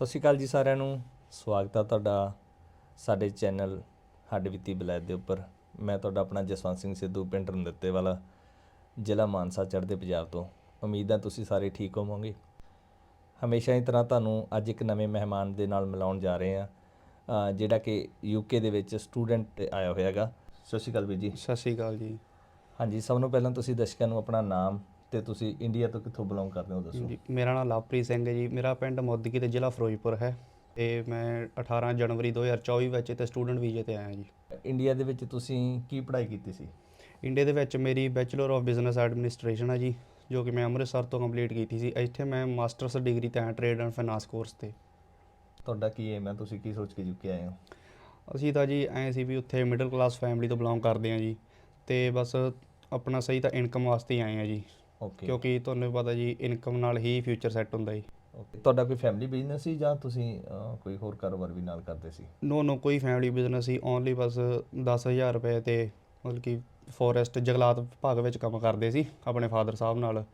ਸਤਿ ਸ਼੍ਰੀ ਅਕਾਲ ਜੀ ਸਾਰਿਆਂ ਨੂੰ। ਸਵਾਗਤ ਹੈ ਤੁਹਾਡਾ ਸਾਡੇ ਚੈਨਲ ਹੱਡ ਬੀਤੀ ਬਲੈਦ ਦੇ ਉੱਪਰ। ਮੈਂ ਤੁਹਾਡਾ ਆਪਣਾ ਜਸਵੰਤ ਸਿੰਘ ਸਿੱਧੂ ਪਿੰਡ ਰੰਦਤੇ ਵਾਲਾ ਜ਼ਿਲ੍ਹਾ ਮਾਨਸਾ ਚੜ੍ਹਦੇ ਪੰਜਾਬ ਤੋਂ। ਉਮੀਦ ਹੈ ਤੁਸੀਂ ਸਾਰੇ ਠੀਕ ਹੋਵੋਗੇ। ਹਮੇਸ਼ਾ ਹੀ ਤਰ੍ਹਾਂ ਤੁਹਾਨੂੰ ਅੱਜ ਇੱਕ ਨਵੇਂ ਮਹਿਮਾਨ ਦੇ ਨਾਲ ਮਿਲਾਉਣ ਜਾ ਰਹੇ ਹਾਂ। ਜਿਹੜਾ ਕਿ ਯੂਕੇ ਦੇ ਵਿੱਚ ਸਟੂਡੈਂਟ ਆਇਆ ਹੋਇਆ ਹੈਗਾ। ਸਤਿ ਸ਼੍ਰੀ ਅਕਾਲ ਵੀਰ ਜੀ। ਸਤਿ ਸ਼੍ਰੀ ਅਕਾਲ ਜੀ। ਹਾਂਜੀ ਸਭ ਨੂੰ ਪਹਿਲਾਂ ਤੁਸੀਂ ਦਰਸ਼ਕਾਂ ਨੂੰ ਆਪਣਾ ਨਾਮ ਤੇ ਤੁਸੀਂ ਇੰਡੀਆ ਤੋਂ ਕਿੱਥੋਂ ਬਿਲੋਂਗ ਕਰਦੇ ਹੋ ਦੱਸੋ? ਜੀ ਮੇਰਾ ਨਾਮ ਲਵਪ੍ਰੀਤ ਸਿੰਘ ਹੈ ਜੀ। ਮੇਰਾ ਪਿੰਡ ਮੋਦਗੀ ਤੇ ਜ਼ਿਲ੍ਹਾ ਫਿਰੋਜ਼ਪੁਰ ਹੈ ਤੇ ਮੈਂ 18 ਜਨਵਰੀ 2024 ਵਿੱਚ ਤੇ ਸਟੂਡੈਂਟ ਵੀਜ਼ੇ ਤੇ ਆਇਆ ਜੀ। ਇੰਡੀਆ ਦੇ ਵਿੱਚ ਤੁਸੀਂ ਕੀ ਪੜ੍ਹਾਈ ਕੀਤੀ ਸੀ? ਇੰਡੀਆ ਦੇ ਵਿੱਚ ਮੇਰੀ ਬੈਚਲਰ ਆਫ ਬਿਜ਼ਨਸ ਐਡਮਿਨਿਸਟ੍ਰੇਸ਼ਨ ਹੈ ਜੀ ਜੋ ਕਿ ਮੈਂ ਅੰਮ੍ਰਿਤਸਰ ਤੋਂ ਕੰਪਲੀਟ ਕੀਤੀ ਸੀ। ਇੱਥੇ ਮੈਂ ਮਾਸਟਰਸ ਡਿਗਰੀ ਤੇ ਟ੍ਰੇਡ ਐਂਡ ਫਾਈਨਾਂਸ ਕੋਰਸ ਤੇ। ਤੁਹਾਡਾ ਕੀ ਏਮ ਹੈ? ਤੁਸੀਂ ਕੀ ਸੋਚ ਕੇ ਯੂਕੇ ਆਏ ਹੋ? ਅਸੀਂ ਤਾਂ ਜੀ ਐਂ ਸੀ ਵੀ ਉੱਥੇ ਮਿਡਲ ਕਲਾਸ ਫੈਮਿਲੀ ਤੋਂ ਬਿਲੋਂਗ ਕਰਦੇ ਹਾਂ ਜੀ ਤੇ ਬਸ ਆਪਣਾ ਸਹੀ ਤਾਂ ਇਨਕਮ ਵਾਸਤੇ ਆਏ ਹਾਂ ਜੀ। ਓਕੇ ਕਿਉਂਕਿ ਤੁਹਾਨੂੰ ਪਤਾ ਜੀ ਇਨਕਮ ਨਾਲ ਹੀ ਫਿਊਚਰ ਸੈੱਟ ਹੁੰਦਾ ਜੀ। ਓਕੇ ਤੁਹਾਡਾ ਕੋਈ ਫੈਮਿਲੀ ਬਿਜ਼ਨਸ ਸੀ ਜਾਂ ਤੁਸੀਂ ਅਹ, ਕੋਈ ਹੋਰ ਕਾਰੋਬਾਰ ਵੀ ਨਾਲ ਕਰਦੇ ਸੀ? ਨੋ ਨੋ ਕੋਈ ਫੈਮਿਲੀ ਬਿਜ਼ਨਸ ਸੀ ਓਨਲੀ ਬਸ 10000 ਰੁਪਏ ਤੇ ਮਤਲਬ ਕਿ ਫੋਰੈਸਟ ਜੰਗਲਾਤ ਵਿਭਾਗ ਵਿੱਚ ਕੰਮ ਕਰਦੇ ਸੀ ਆਪਣੇ ਫਾਦਰ ਸਾਹਿਬ ਨਾਲ।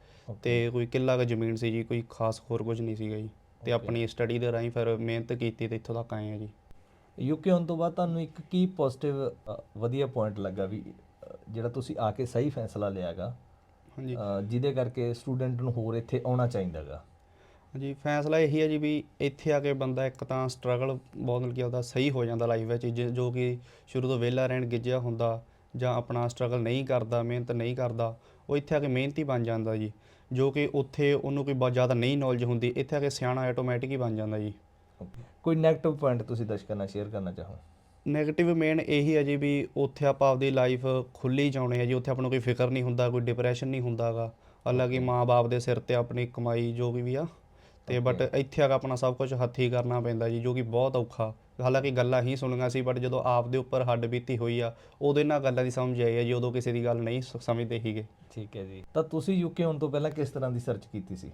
ਤੇ ਕੋਈ ਕਿੱਲਾ ਕੁ ਜ਼ਮੀਨ ਸੀ ਜੀ ਕੋਈ ਖਾਸ ਹੋਰ ਕੁਝ ਨਹੀਂ ਸੀਗਾ ਜੀ। ਤੇ. ਆਪਣੀ ਸਟੱਡੀ ਦੇ ਰਾਹੀਂ ਫਿਰ ਮਿਹਨਤ ਕੀਤੀ ਤੇ ਇੱਥੋਂ ਤੱਕ ਆਏ ਆ ਜੀ। ਯੂਕੇ ਆਉਣ ਤੋਂ ਬਾਅਦ ਤੁਹਾਨੂੰ ਇੱਕ ਕੀ ਪੋਜ਼ਿਟਿਵ ਵਧੀਆ ਪੁਆਇੰਟ ਲੱਗਾ ਵੀ ਜਿਹੜਾ ਤੁਸੀਂ ਆ ਕੇ ਸਹੀ ਫੈਸਲਾ ਲਿਆਗਾ ਹਾਂਜੀ। ਜਿਹਦੇ ਕਰਕੇ ਸਟੂਡੈਂਟ ਨੂੰ ਹੋਰ ਇੱਥੇ ਆਉਣਾ ਚਾਹੀਦਾਗਾ ਹਾਂਜੀ ਫੈਸਲਾ ਇਹੀ ਹੈ ਜੀ ਵੀ ਇੱਥੇ ਆ ਕੇ ਬੰਦਾ ਇੱਕ ਤਾਂ ਸਟਰਗਲ ਬਹੁਤ ਮਤਲਬ ਕਿ ਉਹਦਾ ਸਹੀ ਹੋ ਜਾਂਦਾ ਲਾਈਫ ਵਿੱਚ ਜ- ਜੋ ਕਿ ਸ਼ੁਰੂ ਤੋਂ ਵਿਹਲਾ ਰਹਿਣ ਗਿੱਜਿਆ ਹੁੰਦਾ ਜਾਂ ਆਪਣਾ ਸਟਰਗਲ ਨਹੀਂ ਕਰਦਾ ਮਿਹਨਤ ਨਹੀਂ ਕਰਦਾ ਉਹ ਇੱਥੇ ਆ ਕੇ ਮਿਹਨਤੀ ਬਣ ਜਾਂਦਾ ਜੀ। ਜੋ ਕਿ ਉੱਥੇ ਉਹਨੂੰ ਕੋਈ ਬਹੁਤ ਜ਼ਿਆਦਾ ਨਹੀਂ ਨੌਲੇਜ ਹੁੰਦੀ ਇੱਥੇ ਆ ਕੇ ਸਿਆਣਾ ਆਟੋਮੈਟਿਕ ਹੀ ਬਣ ਜਾਂਦਾ ਜੀ। ਕੋਈ ਨੈਗੇਟਿਵ ਪੁਆਇੰਟ ਤੁਸੀਂ ਦਰਸ਼ਕਾਂ ਨਾਲ ਸ਼ੇਅਰ ਕਰਨਾ ਚਾਹੋ? ਨੈਗੇਟਿਵ ਮੇਨ ਇਹੀ ਹੈ ਜੀ ਵੀ ਉੱਥੇ ਆਪਾਂ ਆਪਦੀ ਲਾਈਫ ਖੁੱਲੀ ਚਾਉਣੇ ਆ ਜੀ ਉੱਥੇ ਆਪਾਂ ਨੂੰ ਕੋਈ ਫਿਕਰ ਨਹੀਂ ਹੁੰਦਾ ਕੋਈ ਡਿਪਰੈਸ਼ਨ ਨਹੀਂ ਹੁੰਦਾਗਾ ਹਾਲਾਂਕਿ ਮਾਂ-ਬਾਪ ਦੇ ਸਿਰ ਤੇ ਆਪਣੀ ਕਮਾਈ ਜੋ ਵੀ ਆ। ਤੇ ਬਟ ਇੱਥੇ ਆ ਕੇ ਆਪਣਾ ਸਭ ਕੁਝ ਹੱਥੀਂ ਕਰਨਾ ਪੈਂਦਾ ਜੀ ਜੋ ਕਿ ਬਹੁਤ ਔਖਾ। ਹਾਲਾਂਕਿ ਗੱਲਾਂ ਹੀ ਸੁਣੀਆਂ ਸੀ ਬਟ ਜਦੋਂ ਆਪ ਦੇ ਉੱਪਰ ਹੱਡ ਬੀਤੀ ਹੋਈ ਆ ਉਦੋਂ ਇਹਨਾਂ ਗੱਲਾਂ ਦੀ ਸਮਝ ਆਈ ਹੈ ਜੀ ਉਦੋਂ ਕਿਸੇ ਦੀ ਗੱਲ ਨਹੀਂ ਸਮਝਦੇ ਸੀਗੇ। ਠੀਕ ਹੈ ਜੀ। ਤਾਂ ਤੁਸੀਂ ਯੂਕੇ ਆਉਣ ਤੋਂ ਪਹਿਲਾਂ ਕਿਸ ਤਰ੍ਹਾਂ ਦੀ ਸਰਚ ਕੀਤੀ ਸੀ?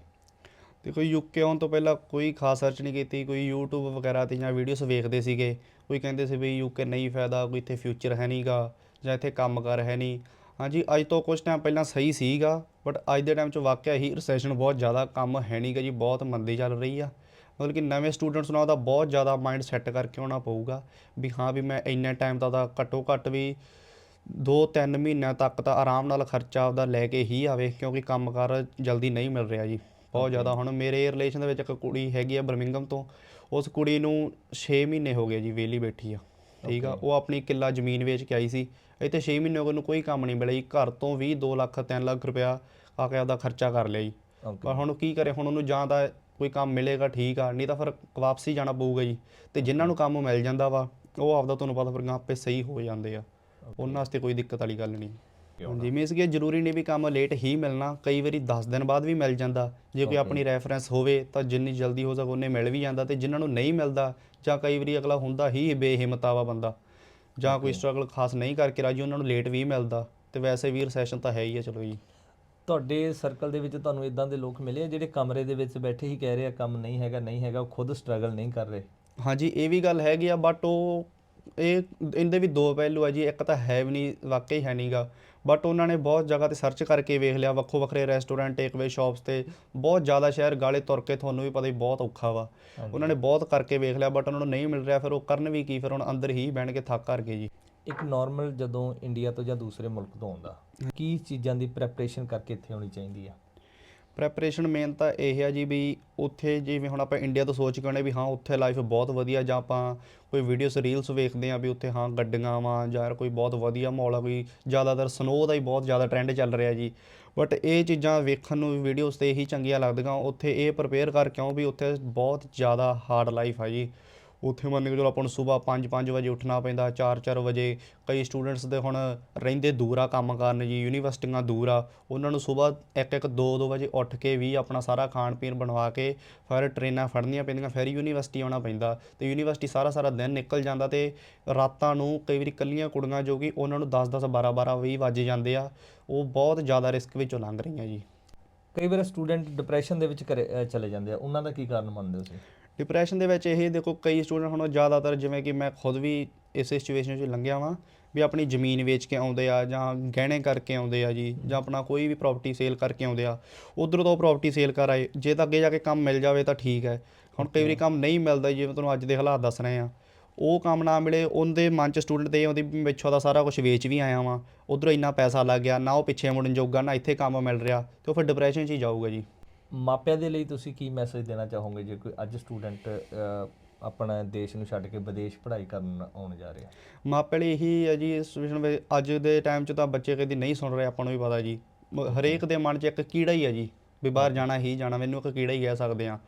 ਕੋਈ ਯੂਕੇ ਆਉਣ ਤੋਂ ਪਹਿਲਾਂ ਕੋਈ ਖਾਸ ਸਰਚ ਨਹੀਂ ਕੀਤੀ ਕੋਈ YouTube ਵਗੈਰਾ ਤੇ ਜਾਂ ਵੀਡੀਓਜ਼ ਵੇਖਦੇ ਸੀਗੇ। ਕੋਈ ਕਹਿੰਦੇ ਸੀ ਵੀ ਯੂਕੇ ਨਹੀਂ ਫਾਇਦਾ ਕੋਈ ਇੱਥੇ ਫਿਊਚਰ ਹੈ ਨਹੀਂਗਾ ਜਾਂ ਇੱਥੇ ਕੰਮਕਾਰ ਹੈ ਨਹੀਂ ਹਾਂਜੀ ਅੱਜ ਤੋਂ ਕੁਝ ਟਾਈਮ ਪਹਿਲਾਂ ਸਹੀ ਸੀਗਾ ਬਟ ਅੱਜ ਦੇ ਟਾਈਮ 'ਚ ਵਾਕਿਆ ਹੀ ਰਿਸੈਸ਼ਨ ਬਹੁਤ ਜ਼ਿਆਦਾ ਕੰਮ ਹੈ ਨਹੀਂਗਾ ਜੀ ਬਹੁਤ ਮੰਦੀ ਚੱਲ ਰਹੀ ਆ। ਮਤਲਬ ਕਿ ਨਵੇਂ ਸਟੂਡੈਂਟਸ ਨੂੰ ਉਹਦਾ ਬਹੁਤ ਜ਼ਿਆਦਾ ਮਾਈਂਡ ਸੈੱਟ ਕਰਕੇ ਆਉਣਾ ਪਊਗਾ ਵੀ ਹਾਂ ਵੀ ਮੈਂ ਇੰਨੇ ਟਾਈਮ ਦਾ ਤਾਂ ਘੱਟੋ ਘੱਟ ਵੀ 2-3 ਮਹੀਨਿਆਂ ਤੱਕ ਤਾਂ ਆਰਾਮ ਨਾਲ ਖਰਚਾ ਆਪਦਾ ਲੈ ਕੇ ਹੀ ਆਵੇ ਕਿਉਂਕਿ ਕੰਮਕਾਰ ਜਲਦੀ ਨਹੀਂ ਮਿਲ ਰਿਹਾ ਜੀ। ਬਹੁਤ ਜ਼ਿਆਦਾ ਹੁਣ ਮੇਰੇ ਰਿਲੇਸ਼ਨ ਦੇ ਵਿੱਚ ਇੱਕ ਕੁੜੀ ਹੈਗੀ ਆ ਬਰਮਿੰਗਮ ਤੋਂ ਉਸ ਕੁੜੀ ਨੂੰ 6 ਮਹੀਨੇ ਹੋ ਗਏ ਜੀ ਵਿਹਲੀ ਬੈਠੀ ਆ ਠੀਕ ਆ. ਉਹ ਆਪਣੀ ਕਿੱਲਾ ਜ਼ਮੀਨ ਵੇਚ ਕੇ ਆਈ ਸੀ। ਇੱਥੇ 6 ਮਹੀਨੇ ਹੋ ਗਏ ਉਹਨੂੰ ਕੋਈ ਕੰਮ ਨਹੀਂ ਮਿਲਿਆ ਜੀ। ਘਰ ਤੋਂ ਵੀ 2 ਲੱਖ 3 ਲੱਖ ਰੁਪਇਆ ਆ ਕੇ ਆਪਦਾ ਖਰਚਾ ਕਰ ਲਿਆ ਜੀ। ਪਰ ਹੁਣ ਕੀ ਕਰੇ? ਹੁਣ ਉਹਨੂੰ ਜਾਂ ਤਾਂ ਕੋਈ ਕੰਮ ਮਿਲੇਗਾ ਠੀਕ ਆ ਨਹੀਂ ਤਾਂ ਫਿਰ ਵਾਪਸੀ ਜਾਣਾ ਪਊਗਾ ਜੀ। ਤੇ ਜਿਨ੍ਹਾਂ ਨੂੰ ਕੰਮ ਮਿਲ ਜਾਂਦਾ ਵਾ ਉਹ ਆਪਦਾ ਤੁਹਾਨੂੰ ਪਤਾ ਫਿਰ ਆਪੇ ਸਹੀ ਹੋ ਜਾਂਦੇ ਆ। ਉਹਨਾਂ ਵਾਸਤੇ ਕੋਈ ਦਿੱਕਤ ਵਾਲੀ ਗੱਲ ਨਹੀਂ। ਹਾਂਜੀ ਮੀਨਸ ਕਿ ਜ਼ਰੂਰੀ ਨਹੀਂ ਵੀ ਕੰਮ ਲੇਟ ਹੀ ਮਿਲਣਾ ਕਈ ਵਾਰੀ 10 ਦਿਨ ਬਾਅਦ ਵੀ ਮਿਲ ਜਾਂਦਾ। ਜੇ ਕੋਈ. ਆਪਣੀ ਰੈਫਰੈਂਸ ਹੋਵੇ ਤਾਂ ਜਿੰਨੀ ਜਲਦੀ ਹੋ ਸਕੇ ਉਹਨੇ ਮਿਲ ਵੀ ਜਾਂਦਾ ਤੇ ਜਿਨ੍ਹਾਂ ਨੂੰ ਨਹੀਂ ਮਿਲਦਾ ਜਾਂ ਕਈ ਵਾਰੀ ਅਗਲਾ ਹੁੰਦਾ ਹੀ ਬੇਹਿੰਮਤਾ ਵਾ ਬੰਦਾ। ਜਾਂ ਕੋਈ. ਸਟਰਗਲ ਖਾਸ ਨਹੀਂ ਕਰਕੇ ਰਾਜੀ ਉਹਨਾਂ ਨੂੰ ਲੇਟ ਵੀ ਮਿਲਦਾ। ਤੇ ਵੈਸੇ ਵੀ ਰੈਸੈਸ਼ਨ ਤਾਂ ਹੈ ਹੀ ਆ ਚਲੋ ਜੀ। ਤੁਹਾਡੇ ਸਰਕਲ ਦੇ ਵਿੱਚ ਤੁਹਾਨੂੰ ਇਦਾਂ ਦੇ ਲੋਕ ਮਿਲੇ ਆ ਜਿਹੜੇ ਕਮਰੇ ਦੇ ਵਿੱਚ ਬੈਠੇ ਹੀ ਕਹਿ ਰਹੇ ਆ ਕੰਮ ਨਹੀਂ ਹੈਗਾ ਨਹੀਂ ਹੈਗਾ ਉਹ ਖੁਦ ਸਟਰਗਲ ਨਹੀਂ ਕਰ ਰਹੇ? ਹਾਂਜੀ ਇਹ ਵੀ ਗੱਲ ਹੈਗੀ ਆ ਬਟ ਉਹ ਇਹ ਇਹਦੇ ਵੀ ਦੋ ਪਹਿਲੂ ਆ ਜੀ ਇੱਕ ਤਾਂ ਹੈ ਵੀ ਨਹੀਂ ਵਾਕਈ ਹੈ ਨਹੀਂਗਾ ਬਟ ਉਹਨਾਂ ਨੇ ਬਹੁਤ ਜਗ੍ਹਾ ਤੇ ਸਰਚ ਕਰਕੇ ਵੇਖ ਲਿਆ ਵੱਖੋ ਵੱਖਰੇ ਰੈਸਟੋਰੈਂਟ ਟੇਕਵੇ ਸ਼ਾਪਸ ਤੇ ਬਹੁਤ ਜ਼ਿਆਦਾ ਸ਼ਹਿਰ ਗਾਲੇ ਤੁਰ ਕੇ ਤੁਹਾਨੂੰ ਵੀ ਪਤਾ ਹੀ ਬਹੁਤ ਔਖਾ ਵਾ। ਉਹਨਾਂ ਨੇ ਬਹੁਤ ਕਰਕੇ ਵੇਖ ਲਿਆ ਬਟ ਉਹਨਾਂ ਨੂੰ ਨਹੀਂ ਮਿਲ ਰਿਹਾ ਫਿਰ ਉਹ ਕਰਨ ਵੀ ਕੀ ਫਿਰ ਹੁਣ ਅੰਦਰ ਹੀ ਬਹਿਣ ਕੇ ਥੱਕ ਕਰ ਗਏ ਜੀ। ਇੱਕ ਨਾਰਮਲ ਜਦੋਂ ਇੰਡੀਆ ਤੋਂ ਜਾਂ ਦੂਸਰੇ ਮੁਲਕ ਤੋਂ ਆਉਂਦਾ ਕੀ ਚੀਜ਼ਾਂ ਦੀ ਪ੍ਰੈਪਰੇਸ਼ਨ ਕਰਕੇ ਇੱਥੇ ਆਉਣੀ ਚਾਹੀਦੀ ਆ? ਪ੍ਰੈਪਰੇਸ਼ਨ ਮੇਨ ਤਾਂ ਇਹ ਹੈ ਜੀ ਵੀ ਉੱਥੇ ਜਿਵੇਂ ਹੁਣ ਆਪਾਂ ਇੰਡੀਆ ਤੋਂ ਸੋਚ ਕੇ ਆਉਂਦੇ ਵੀ ਹਾਂ, ਉੱਥੇ ਲਾਈਫ ਬਹੁਤ ਵਧੀਆ ਜਾਂ ਆਪਾਂ ਕੋਈ ਵੀਡੀਓਸ ਰੀਲਸ ਵੇਖਦੇ ਆ ਵੀ ਉੱਥੇ ਹਾਂ, ਗੱਡੀਆਂ ਵਾਂ ਜਾਂ ਕੋਈ ਬਹੁਤ ਵਧੀਆ ਮਾਹੌਲ ਆ, ਕੋਈ ਜ਼ਿਆਦਾਤਰ ਸਨੋ ਦਾ ਹੀ ਬਹੁਤ ਜ਼ਿਆਦਾ ਟ੍ਰੈਂਡ ਚੱਲ ਰਿਹਾ ਜੀ। ਬਟ ਇਹ ਚੀਜ਼ਾਂ ਵੇਖਣ ਨੂੰ ਵੀਡੀਓਸ ਤੇ ਹੀ ਚੰਗੀਆਂ ਲੱਗਦੀਆਂ, ਉੱਥੇ ਇਹ ਪ੍ਰਪੇਅਰ ਕਰਕੇ ਕਿਉਂ ਵੀ ਉੱਥੇ ਬਹੁਤ ਜ਼ਿਆਦਾ ਹਾਰਡ ਲਾਈਫ ਆ ਜੀ। ਉੱਥੇ ਮੰਨ ਕੇ ਚਲੋ ਆਪਾਂ ਨੂੰ ਸਵੇਰ 5-5 ਵਜੇ ਉੱਠਣਾ ਪੈਂਦਾ 4-4 ਵਜੇ। ਕਈ ਸਟੂਡੈਂਟਸ ਦੇ ਹੁਣ ਰਹਿੰਦੇ ਦੂਰ ਆ ਕੰਮ ਕਰਨ ਜੀ ਯੂਨੀਵਰਸਿਟੀਆਂ ਦੂਰ ਆ। ਉਹਨਾਂ ਨੂੰ ਸਵੇਰ 1-1 2-2 ਵਜੇ ਉੱਠ ਕੇ ਵੀ ਆਪਣਾ ਸਾਰਾ ਖਾਣ ਪੀਣ ਬਣਵਾ ਕੇ ਫਿਰ ਟ੍ਰੇਨਾਂ ਫੜਨੀਆਂ ਪੈਂਦੀਆਂ ਫਿਰ ਯੂਨੀਵਰਸਿਟੀ ਆਉਣਾ ਪੈਂਦਾ। ਤੇ ਯੂਨੀਵਰਸਿਟੀ ਸਾਰਾ ਸਾਰਾ ਦਿਨ ਨਿਕਲ ਜਾਂਦਾ ਤੇ ਰਾਤਾਂ ਨੂੰ ਕਈ ਵਾਰੀ ਕੱਲੀਆਂ ਕੁੜੀਆਂ ਜੋ ਕਿ ਉਹਨਾਂ ਨੂੰ 10-10 12-12 20 ਵੱਜ ਜਾਂਦੇ ਆ ਉਹ ਬਹੁਤ ਜ਼ਿਆਦਾ ਰਿਸਕ ਵਿੱਚੋਂ ਲੰਘ ਰਹੀਆਂ ਜੀ। ਕਈ ਵਾਰ ਸਟੂਡੈਂਟ ਡਿਪਰੈਸ਼ਨ ਦੇ ਵਿੱਚ ਘਰੇ, ਚਲੇ ਜਾਂਦੇ ਆ। ਉਹਨਾਂ ਦਾ ਕੀ ਕਾਰਨ ਮੰਨਦੇ ਹੋ ਤੁਸੀਂ? ਡਿਪਰੈਸ਼ਨ ਦੇ ਵਿੱਚ ਇਹ ਦੇਖੋ ਕਈ ਸਟੂਡੈਂਟ ਹੁਣ ਜ਼ਿਆਦਾਤਰ ਜਿਵੇਂ ਕਿ ਮੈਂ ਖੁਦ ਵੀ ਇਸੇ ਸਿਚੁਏਸ਼ਨ 'ਚ ਲੰਘਿਆ ਵਾਂ ਵੀ ਆਪਣੀ ਜ਼ਮੀਨ ਵੇਚ ਕੇ ਆਉਂਦੇ ਆ ਜਾਂ ਗਹਿਣੇ ਕਰਕੇ ਆਉਂਦੇ ਆ ਜੀ ਜਾਂ ਆਪਣਾ ਕੋਈ ਵੀ ਪ੍ਰਾਪਰਟੀ ਸੇਲ ਕਰਕੇ ਆਉਂਦੇ ਆ, ਉਧਰੋਂ ਤੋਂ ਪ੍ਰਾਪਰਟੀ ਸੇਲ ਕਰ ਆਏ, ਜੇ ਤਾਂ ਅੱਗੇ ਜਾ ਕੇ ਕੰਮ ਮਿਲ ਜਾਵੇ ਤਾਂ ਠੀਕ ਹੈ। ਹੁਣ ਕਈ ਵਾਰੀ ਕੰਮ ਨਹੀਂ ਮਿਲਦਾ ਜਿਵੇਂ ਤੁਹਾਨੂੰ ਅੱਜ ਦੇ ਹਾਲਾਤ ਦੱਸ ਰਹੇ ਆ ਉਹ ਕੰਮ ਨਾ ਮਿਲੇ, ਉਹਦੇ ਮਨ ਚ ਸਟੂਡੈਂਟ ਦੇ ਉਹਦੀ ਵੀ ਪਿੱਛੋਂ ਦਾ ਸਾਰਾ ਕੁਝ ਵੇਚ ਵੀ ਆਇਆ ਵਾਂ। ਉਧਰੋਂ ਇੰਨਾ ਪੈਸਾ ਲੱਗ ਗਿਆ, ਨਾ ਉਹ ਪਿੱਛੇ ਮੁੜਨ ਜੋਗਾ, ਨਾ ਇੱਥੇ ਕੰਮ ਮਿਲ ਰਿਹਾ ਤੇ ਉਹ ਫਿਰ ਡਿਪਰੈਸ਼ਨ 'ਚ ਹੀ ਜਾਊਗਾ ਜੀ। ਮਾਪਿਆਂ ਦੇ ਲਈ ਤੁਸੀਂ ਕੀ ਮੈਸੇਜ ਦੇਣਾ ਚਾਹੋਗੇ ਜੇ ਕੋਈ ਅੱਜ ਸਟੂਡੈਂਟ ਆਪਣਾ ਦੇਸ਼ ਨੂੰ ਛੱਡ ਕੇ ਵਿਦੇਸ਼ ਪੜ੍ਹਾਈ ਕਰਨ ਆਉਣ ਜਾ ਰਿਹਾ? ਮਾਪੇ ਲਈ ਇਹੀ ਹੈ ਜੀ ਇਸ ਸਿਚੁਏਸ਼ਨ ਵਿੱਚ ਅੱਜ ਦੇ ਟਾਈਮ 'ਚ ਤਾਂ ਬੱਚੇ ਕਦੀ ਨਹੀਂ ਸੁਣ ਰਹੇ ਆਪਾਂ ਨੂੰ ਵੀ ਪਤਾ ਜੀ। ਹਰੇਕ ਦੇ ਮਨ 'ਚ ਇੱਕ ਕੀੜਾ ਹੀ ਹੈ ਜੀ ਵੀ ਬਾਹਰ ਜਾਣਾ ਹੀ ਜਾਣਾ ਮੈਨੂੰ ਇੱਕ ਕੀੜਾ ਹੀ ਕਹਿ ਸਕਦੇ ਆ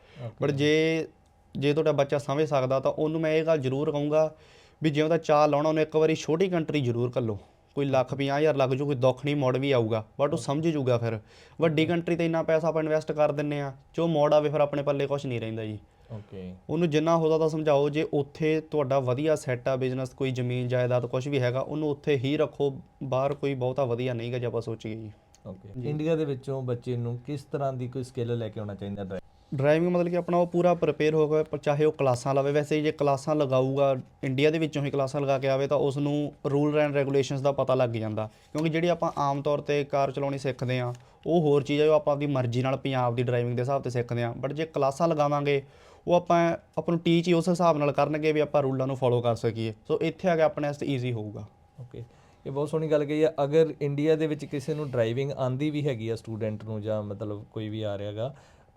ਬਟ ਜੇ ਜੇ ਤੁਹਾਡਾ ਬੱਚਾ ਸਮਝ ਸਕਦਾ ਤਾਂ ਉਹਨੂੰ ਮੈਂ ਇਹ ਗੱਲ ਜ਼ਰੂਰ ਕਹੂੰਗਾ ਵੀ ਜੇ ਉਹਦਾ ਚਾਹ ਲਾਉਣਾ ਉਹਨੂੰ ਇੱਕ ਵਾਰੀ ਛੋਟੀ ਕੰਟਰੀ ਜ਼ਰੂਰ ਕੱਲੋ ਕੋਈ ਲੱਖ ਪੰਜਾਹ ਹਜ਼ਾਰ ਲੱਗ ਜੂ ਕੋਈ ਦੁੱਖ ਨਹੀਂ ਮੋੜ ਵੀ ਆਊਗਾ। ਬਟ ਉਹ ਸਮਝ ਜੂਗਾ ਫਿਰ। ਵੱਡੀ ਕੰਟਰੀ ਤੇ ਇੰਨਾ ਪੈਸਾ ਆਪਾਂ ਇਨਵੈਸਟ ਕਰ ਦਿੰਨੇ ਆ ਜੋ ਮੋੜ ਆਵੇ ਫਿਰ ਆਪਣੇ ਪੱਲੇ ਕੁਝ ਨਹੀਂ ਰਹਿੰਦਾ ਜੀ। ਓਕੇ ਉਹਨੂੰ ਜਿੰਨਾ ਹੋ ਸਕਦਾ ਸਮਝਾਓ ਜੇ ਉੱਥੇ ਤੁਹਾਡਾ ਵਧੀਆ ਸੈੱਟ ਆ ਬਿਜ਼ਨਸ ਕੋਈ ਜ਼ਮੀਨ ਜਾਇਦਾਦ ਕੁਝ ਵੀ ਹੈਗਾ ਉਹਨੂੰ ਉੱਥੇ ਹੀ ਰੱਖੋ ਬਾਹਰ ਕੋਈ ਬਹੁਤਾ ਵਧੀਆ ਨਹੀਂਗਾ ਜੇ ਆਪਾਂ ਸੋਚੀਏ ਜੀ। ਓਕੇ ਇੰਡੀਆ ਦੇ ਵਿੱਚੋਂ ਬੱਚੇ ਨੂੰ ਕਿਸ ਤਰ੍ਹਾਂ ਦੀ ਕੋਈ ਸਕਿੱਲ ਲੈ ਕੇ ਆਉਣਾ ਚਾਹੀਦਾ? ਡਰਾਈਵ ਡਰਾਈਵਿੰਗ ਮਤਲਬ ਕਿ ਆਪਣਾ ਉਹ ਪੂਰਾ ਪ੍ਰਪੇਅਰ ਹੋ ਗਿਆ ਪਰ ਚਾਹੇ ਉਹ ਕਲਾਸਾਂ ਲਾਵੇ, ਵੈਸੇ ਜੇ ਕਲਾਸਾਂ ਲਗਾਊਗਾ ਇੰਡੀਆ ਦੇ ਵਿੱਚੋਂ ਹੀ ਕਲਾਸਾਂ ਲਗਾ ਕੇ ਆਵੇ ਤਾਂ ਉਸ ਨੂੰ ਰੂਲ ਐਂਡ ਰੈਗੂਲੇਸ਼ਨਸ ਦਾ ਪਤਾ ਲੱਗ ਜਾਂਦਾ। ਕਿਉਂਕਿ ਜਿਹੜੀ ਆਪਾਂ ਆਮ ਤੌਰ ਤੇ ਕਾਰ ਚਲਾਉਣੀ ਸਿੱਖਦੇ ਆ ਉਹ ਹੋਰ ਚੀਜ਼ ਹੈ ਜੋ ਆਪਾਂ ਆਪਣੀ ਮਰਜ਼ੀ ਨਾਲ ਪੰਜਾਬ ਦੀ ਡਰਾਈਵਿੰਗ ਦੇ ਹਿਸਾਬ ਤੇ ਸਿੱਖਦੇ ਆ ਬਟ ਜੇ ਕਲਾਸਾਂ ਲਗਾਵਾਂਗੇ, ਉਹ ਆਪਾਂ ਆਪਾਂ ਨੂੰ ਟੀਚ ਹੀ ਉਸ ਹਿਸਾਬ ਨਾਲ ਕਰਨਗੇ ਵੀ ਆਪਾਂ ਰੂਲਾਂ ਨੂੰ ਫੋਲੋ ਕਰ ਸਕੀਏ। ਸੋ ਇੱਥੇ ਆ ਕੇ ਆਪਣੇ ਵਾਸਤੇ ਈਜ਼ੀ ਹੋਊਗਾ। ਓਕੇ ਇਹ ਬਹੁਤ ਸੋਹਣੀ ਗੱਲ ਕਹੀ ਹੈ ਅਗਰ ਇੰਡੀਆ ਦੇ ਵਿੱਚ ਕਿਸੇ ਨੂੰ ਡਰਾਈਵਿੰਗ ਆਂਦੀ ਵੀ ਹੈਗੀ ਆ ਸਟੂਡੈਂਟ ਨੂੰ ਜਾਂ ਮਤਲਬ ਕੋਈ ਵੀ ਆ ਰਿਹਾਗਾ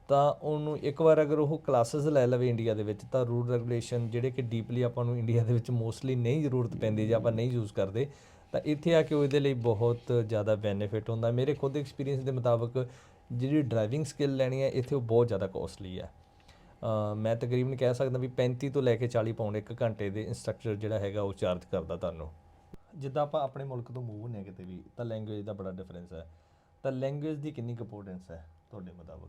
ਤਾਂ ਉਹਨੂੰ ਇੱਕ ਵਾਰ ਅਗਰ ਉਹ ਕਲਾਸਿਸ ਲੈ ਲਵੇ ਇੰਡੀਆ ਦੇ ਵਿੱਚ, ਤਾਂ ਰੂਲ ਰੈਗੂਲੇਸ਼ਨ ਜਿਹੜੇ ਕਿ ਡੀਪਲੀ ਆਪਾਂ ਨੂੰ ਇੰਡੀਆ ਦੇ ਵਿੱਚ ਮੋਸਟਲੀ ਨਹੀਂ ਜ਼ਰੂਰਤ ਪੈਂਦੀ ਜਾਂ ਆਪਾਂ ਨਹੀਂ ਯੂਜ਼ ਕਰਦੇ, ਤਾਂ ਇੱਥੇ ਆ ਕੇ ਉਹਦੇ ਲਈ ਬਹੁਤ ਜ਼ਿਆਦਾ ਬੈਨੀਫਿਟ ਹੁੰਦਾ। ਮੇਰੇ ਖੁਦ ਐਕਸਪੀਰੀਅੰਸ ਦੇ ਮੁਤਾਬਕ ਜਿਹੜੀ ਡਰਾਈਵਿੰਗ ਸਕਿੱਲ ਲੈਣੀ ਹੈ, ਇੱਥੇ ਉਹ ਬਹੁਤ ਜ਼ਿਆਦਾ ਕੋਸਟਲੀ ਹੈ। ਮੈਂ ਤਕਰੀਬਨ ਕਹਿ ਸਕਦਾ ਵੀ 35 ਤੋਂ ਲੈ ਕੇ 40 ਪਾਉਂਡ ਇੱਕ ਘੰਟੇ ਦੇ ਇੰਸਟ੍ਰਕਟਰ ਜਿਹੜਾ ਹੈਗਾ ਉਹ ਚਾਰਜ ਕਰਦਾ ਤੁਹਾਨੂੰ। ਜਿੱਦਾਂ ਆਪਾਂ ਆਪਣੇ ਮੁਲਕ ਤੋਂ ਮੂਵ ਹੁੰਦੇ ਕਿਤੇ ਵੀ, ਤਾਂ ਲੈਂਗੁਏਜ ਦਾ ਬੜਾ ਡਿਫਰੈਂਸ ਹੈ। ਤਾਂ ਲੈਂਗੁਏਜ ਦੀ ਕਿੰਨੀ ਇੰਪੋਰਟੈਂਸ ਹੈ ਤੁਹਾਡੇ ਮੁਤਾਬਕ?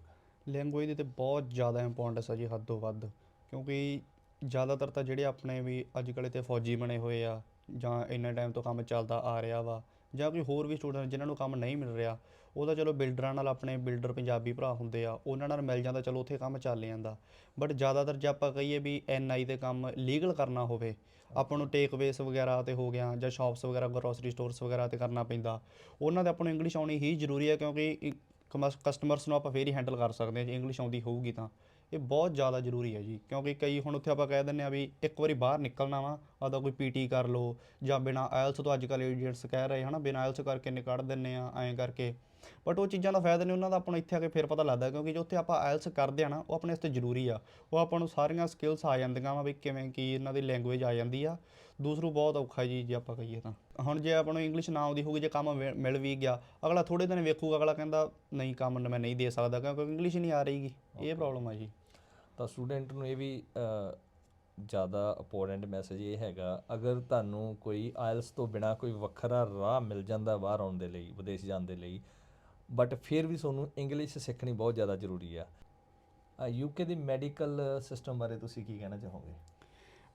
ਲੈਂਗੁਏਜ ਦੇ ਤੇ ਬਹੁਤ ਜ਼ਿਆਦਾ ਇੰਪੋਰਟੈਂਸ ਆ ਜੀ ਹੱਦੋਂ ਵੱਧ। ਕਿਉਂਕਿ ਜ਼ਿਆਦਾਤਰ ਤਾਂ ਜਿਹੜੇ ਆਪਣੇ ਵੀ ਅੱਜ ਕੱਲ੍ਹ ਇੱਥੇ ਫੌਜੀ ਬਣੇ ਹੋਏ ਆ, ਜਾਂ ਇੰਨੇ ਟਾਈਮ ਤੋਂ ਕੰਮ ਚੱਲਦਾ ਆ ਰਿਹਾ ਵਾ, ਜਾਂ ਕੋਈ ਹੋਰ ਵੀ ਸਟੂਡੈਂਟ ਜਿਨ੍ਹਾਂ ਨੂੰ ਕੰਮ ਨਹੀਂ ਮਿਲ ਰਿਹਾ ਉਹਦਾ ਚਲੋ ਬਿਲਡਰਾਂ ਨਾਲ ਆਪਣੇ ਬਿਲਡਰ ਪੰਜਾਬੀ ਭਰਾ ਹੁੰਦੇ ਆ, ਉਹਨਾਂ ਨਾਲ ਮਿਲ ਜਾਂਦਾ, ਚਲੋ ਉੱਥੇ ਕੰਮ ਚੱਲ ਜਾਂਦਾ। ਬਟ ਜ਼ਿਆਦਾਤਰ ਜੇ ਆਪਾਂ ਕਹੀਏ ਵੀ ਐਨ ਆਈ ਤੇ ਕੰਮ ਲੀਗਲ ਕਰਨਾ ਹੋਵੇ, ਆਪਾਂ ਨੂੰ ਟੇਕਵੇਸ ਵਗੈਰਾ ਤੇ ਹੋ ਗਿਆ, ਜਾਂ ਸ਼ਾਪਸ ਵਗੈਰਾ ਗਰੋਸਰੀ ਸਟੋਰਸ ਵਗੈਰਾ ਤੇ ਕਰਨਾ ਪੈਂਦਾ, ਉਹਨਾਂ 'ਤੇ ਆਪਾਂ ਨੂੰ ਇੰਗਲਿਸ਼ ਆਉਣੀ ਹੀ ਜ਼ਰੂਰੀ ਹੈ ਕਿਉਂਕਿ ਕਸਟਮਰਸ ਨੂੰ ਆਪਾਂ ਫੇਰ ਹੀ ਹੈਂਡਲ ਕਰ ਸਕਦੇ ਹਾਂ, ਜੇ ਇੰਗਲਿਸ਼ ਆਉਂਦੀ ਹੋਊਗੀ ਤਾਂ। ਇਹ ਬਹੁਤ ਜ਼ਿਆਦਾ ਜ਼ਰੂਰੀ ਹੈ ਜੀ, ਕਿਉਂਕਿ ਕਈ ਹੁਣ ਉੱਥੇ ਆਪਾਂ ਕਹਿ ਦਿੰਦੇ ਆ ਵੀ ਇੱਕ ਵਾਰੀ ਬਾਹਰ ਨਿਕਲਣਾ ਵਾ ਆਦਾ ਕੋਈ ਪੀਟੀ ਕਰ ਲਓ ਜਾਂ ਬਿਨਾ ਆਇਲਸ ਤੋਂ ਅੱਜ ਕੱਲ੍ਹ ਏਜੰਟਸ ਕਹਿ ਰਹੇ ਹਨਾ, ਬਿਨਾ ਆਇਲਸ ਕਰਕੇ ਨਿਕੜ ਦਿੰਨੇ ਆ ਐਂ ਕਰਕੇ। ਬਟ ਉਹ ਚੀਜ਼ਾਂ ਦਾ ਫਾਇਦਾ ਨਹੀਂ ਉਹਨਾਂ ਦਾ ਆਪਾਂ ਨੂੰ ਇੱਥੇ ਆ ਕੇ ਫਿਰ ਪਤਾ ਲੱਗਦਾ ਕਿਉਂਕਿ ਜੋ ਉੱਥੇ ਆਪਾਂ ਆਇਲਸ ਕਰਦੇ ਆ ਨਾ ਉਹ ਆਪਣੇ ਵਾਸਤੇ ਜ਼ਰੂਰੀ ਆ। ਉਹ ਆਪਾਂ ਨੂੰ ਸਾਰੀਆਂ ਸਕਿੱਲਸ ਆ ਜਾਂਦੀਆਂ ਵਾ ਵੀ ਕਿਵੇਂ ਕੀ ਇਹਨਾਂ ਦੀ ਲੈਂਗੁਏਜ ਆ ਜਾਂਦੀ ਆ। ਦੂਸਰੂ ਬਹੁਤ ਔਖਾ ਜੀ ਜੇ ਆਪਾਂ ਕਹੀਏ ਤਾਂ। ਹੁਣ ਜੇ ਆਪਾਂ ਨੂੰ ਇੰਗਲਿਸ਼ ਨਾ ਆਉਂਦੀ ਹੋਊਗੀ ਜੇ ਕੰਮ ਮਿਲ ਵੀ ਗਿਆ ਅਗਲਾ ਥੋੜੇ ਦਿਨ ਵੇਖੂਗਾ ਅਗਲਾ ਕਹਿੰਦਾ ਨਹੀਂ ਕੰਮ ਮੈਂ ਨਹੀਂ ਦੇ ਸਕਦਾ ਕਿਉਂਕਿ ਇੰਗਲਿਸ਼ ਨਹੀਂ ਆ ਰਹੀਗੀ ਇਹ ਪ੍ਰੋਬਲਮ ਆ ਜੀ। ਤਾਂ ਸਟੂਡੈਂਟ ਨੂੰ ਇਹ ਵੀ ਜ਼ਿਆਦਾ ਇੰਪੋਰਟੈਂਟ ਮੈਸੇਜ ਇਹ ਹੈਗਾ ਅਗਰ ਤੁਹਾਨੂੰ ਕੋਈ ਆਇਲਸ ਤੋਂ ਬਿਨਾ ਕੋਈ ਵੱਖਰਾ ਰਾਹ ਮਿਲ ਜਾਂਦਾ ਬਾਹਰ ਆਉਣ ਦੇ ਲਈ ਵਿਦੇਸ਼ ਜਾਣ ਦੇ ਲਈ ਬਟ ਫਿਰ ਵੀ ਤੁਹਾਨੂੰ ਇੰਗਲਿਸ਼ ਸਿੱਖਣੀ ਬਹੁਤ ਜ਼ਿਆਦਾ ਜ਼ਰੂਰੀ ਆ। ਯੂਕੇ ਦੀ ਮੈਡੀਕਲ ਸਿਸਟਮ ਬਾਰੇ ਤੁਸੀਂ ਕੀ ਕਹਿਣਾ ਚਾਹੋਗੇ?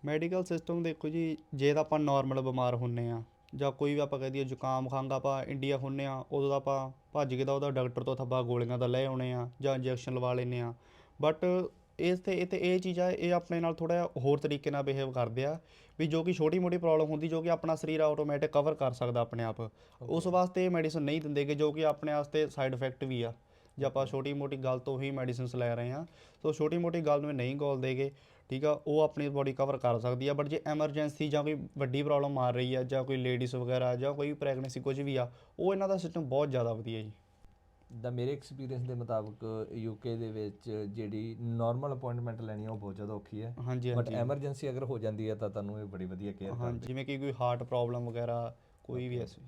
ਮੈਡੀਕਲ ਸਿਸਟਮ ਦੇਖੋ ਜੀ, ਜੇ ਤਾਂ ਆਪਾਂ ਨਾਰਮਲ ਬਿਮਾਰ ਹੁੰਨੇ ਆ, ਜਾਂ ਕੋਈ ਵੀ ਆਪਾਂ ਕਹਿ ਦਈਏ ਜ਼ੁਕਾਮ ਖਾਂਗਾ ਆਪਾਂ ਇੰਡੀਆ ਹੁੰਨੇ ਆ, ਉਦੋਂ ਤਾਂ ਆਪਾਂ ਭੱਜ ਕੇ ਤਾਂ ਉਹਦਾ ਡਾਕਟਰ ਤੋਂ ਥੱਬਾ ਗੋਲੀਆਂ ਦਾ ਲੈ ਆਉਣੇ ਆ ਜਾਂ ਇੰਜੈਕਸ਼ਨ ਲਵਾ ਲੈਨੇ ਆ। ਬਟ ਇਸ ਤੇ ਇਹ ਤੇ ਇਹ ਚੀਜ਼ ਆ ਇਹ ਆਪਣੇ ਨਾਲ ਥੋੜਾ ਜਿਹਾ ਹੋਰ ਤਰੀਕੇ ਨਾਲ ਬਿਹੇਵ ਕਰਦੇ ਆ ਵੀ ਜੋ ਕਿ ਛੋਟੀ ਮੋਟੀ ਪ੍ਰੋਬਲਮ ਹੁੰਦੀ ਜੋ ਕਿ ਆਪਣਾ ਸਰੀਰ ਆਟੋਮੈਟਿਕ ਕਵਰ ਕਰ ਸਕਦਾ ਆਪਣੇ ਆਪ। ਉਸ ਵਾਸਤੇ ਇਹ ਮੈਡੀਸਨ ਨਹੀਂ ਦਿੰਦੇ ਕਿ ਜੋ ਕਿ ਆਪਣੇ ਵਾਸਤੇ ਸਾਈਡ ਇਫੈਕਟ ਵੀ ਆ। ਜੇ ਆਪਾਂ ਛੋਟੀ ਮੋਟੀ ਗੱਲ ਤੋਂ ਹੀ ਮੈਡੀਸਿਨਸ ਲੈ ਰਹੇ ਆ ਸੋ ਛੋਟੀ ਮੋਟੀ ਗੱਲ ਨੂੰ ਨਹੀਂ ਗੋਲ ਦੇਗੇ ਠੀਕ ਆ ਉਹ ਆਪਣੀ ਬੋਡੀ ਕਵਰ ਕਰ ਸਕਦੀ ਆ। ਬਟ ਜੇ ਐਮਰਜੈਂਸੀ ਜਾਂ ਕੋਈ ਵੱਡੀ ਪ੍ਰੋਬਲਮ ਆ ਰਹੀ ਆ ਜਾਂ ਕੋਈ ਲੇਡੀਜ਼ ਵਗੈਰਾ ਜਾਂ ਕੋਈ ਪ੍ਰੈਗਨੈਂਸੀ ਕੁਝ ਵੀ ਆ ਉਹ ਇਹਨਾਂ ਦਾ ਸਿਸਟਮ ਬਹੁਤ ਜ਼ਿਆਦਾ ਵਧੀਆ ਜੀ। ਦਾ ਮੇਰੇ ਐਕਸਪੀਰੀਅੰਸ ਦੇ ਮੁਤਾਬਕ ਯੂਕੇ ਦੇ ਵਿੱਚ ਜਿਹੜੀ ਨਾਰਮਲ ਅਪਾਇੰਟਮੈਂਟ ਲੈਣੀ ਆ ਉਹ ਬਹੁਤ ਜ਼ਿਆਦਾ ਔਖੀ ਹੈ ਹਾਂਜੀ ਬਟ ਐਮਰਜੈਂਸੀ ਅਗਰ ਹੋ ਜਾਂਦੀ ਹੈ ਤਾਂ ਤੁਹਾਨੂੰ ਇਹ ਬੜੀ ਵਧੀਆ ਕੇਅਰ ਹਾਂ ਜਿਵੇਂ ਕਿ ਕੋਈ ਹਾਰਟ ਪ੍ਰੋਬਲਮ ਵਗੈਰਾ ਕੋਈ ਵੀ ਐਸੀ।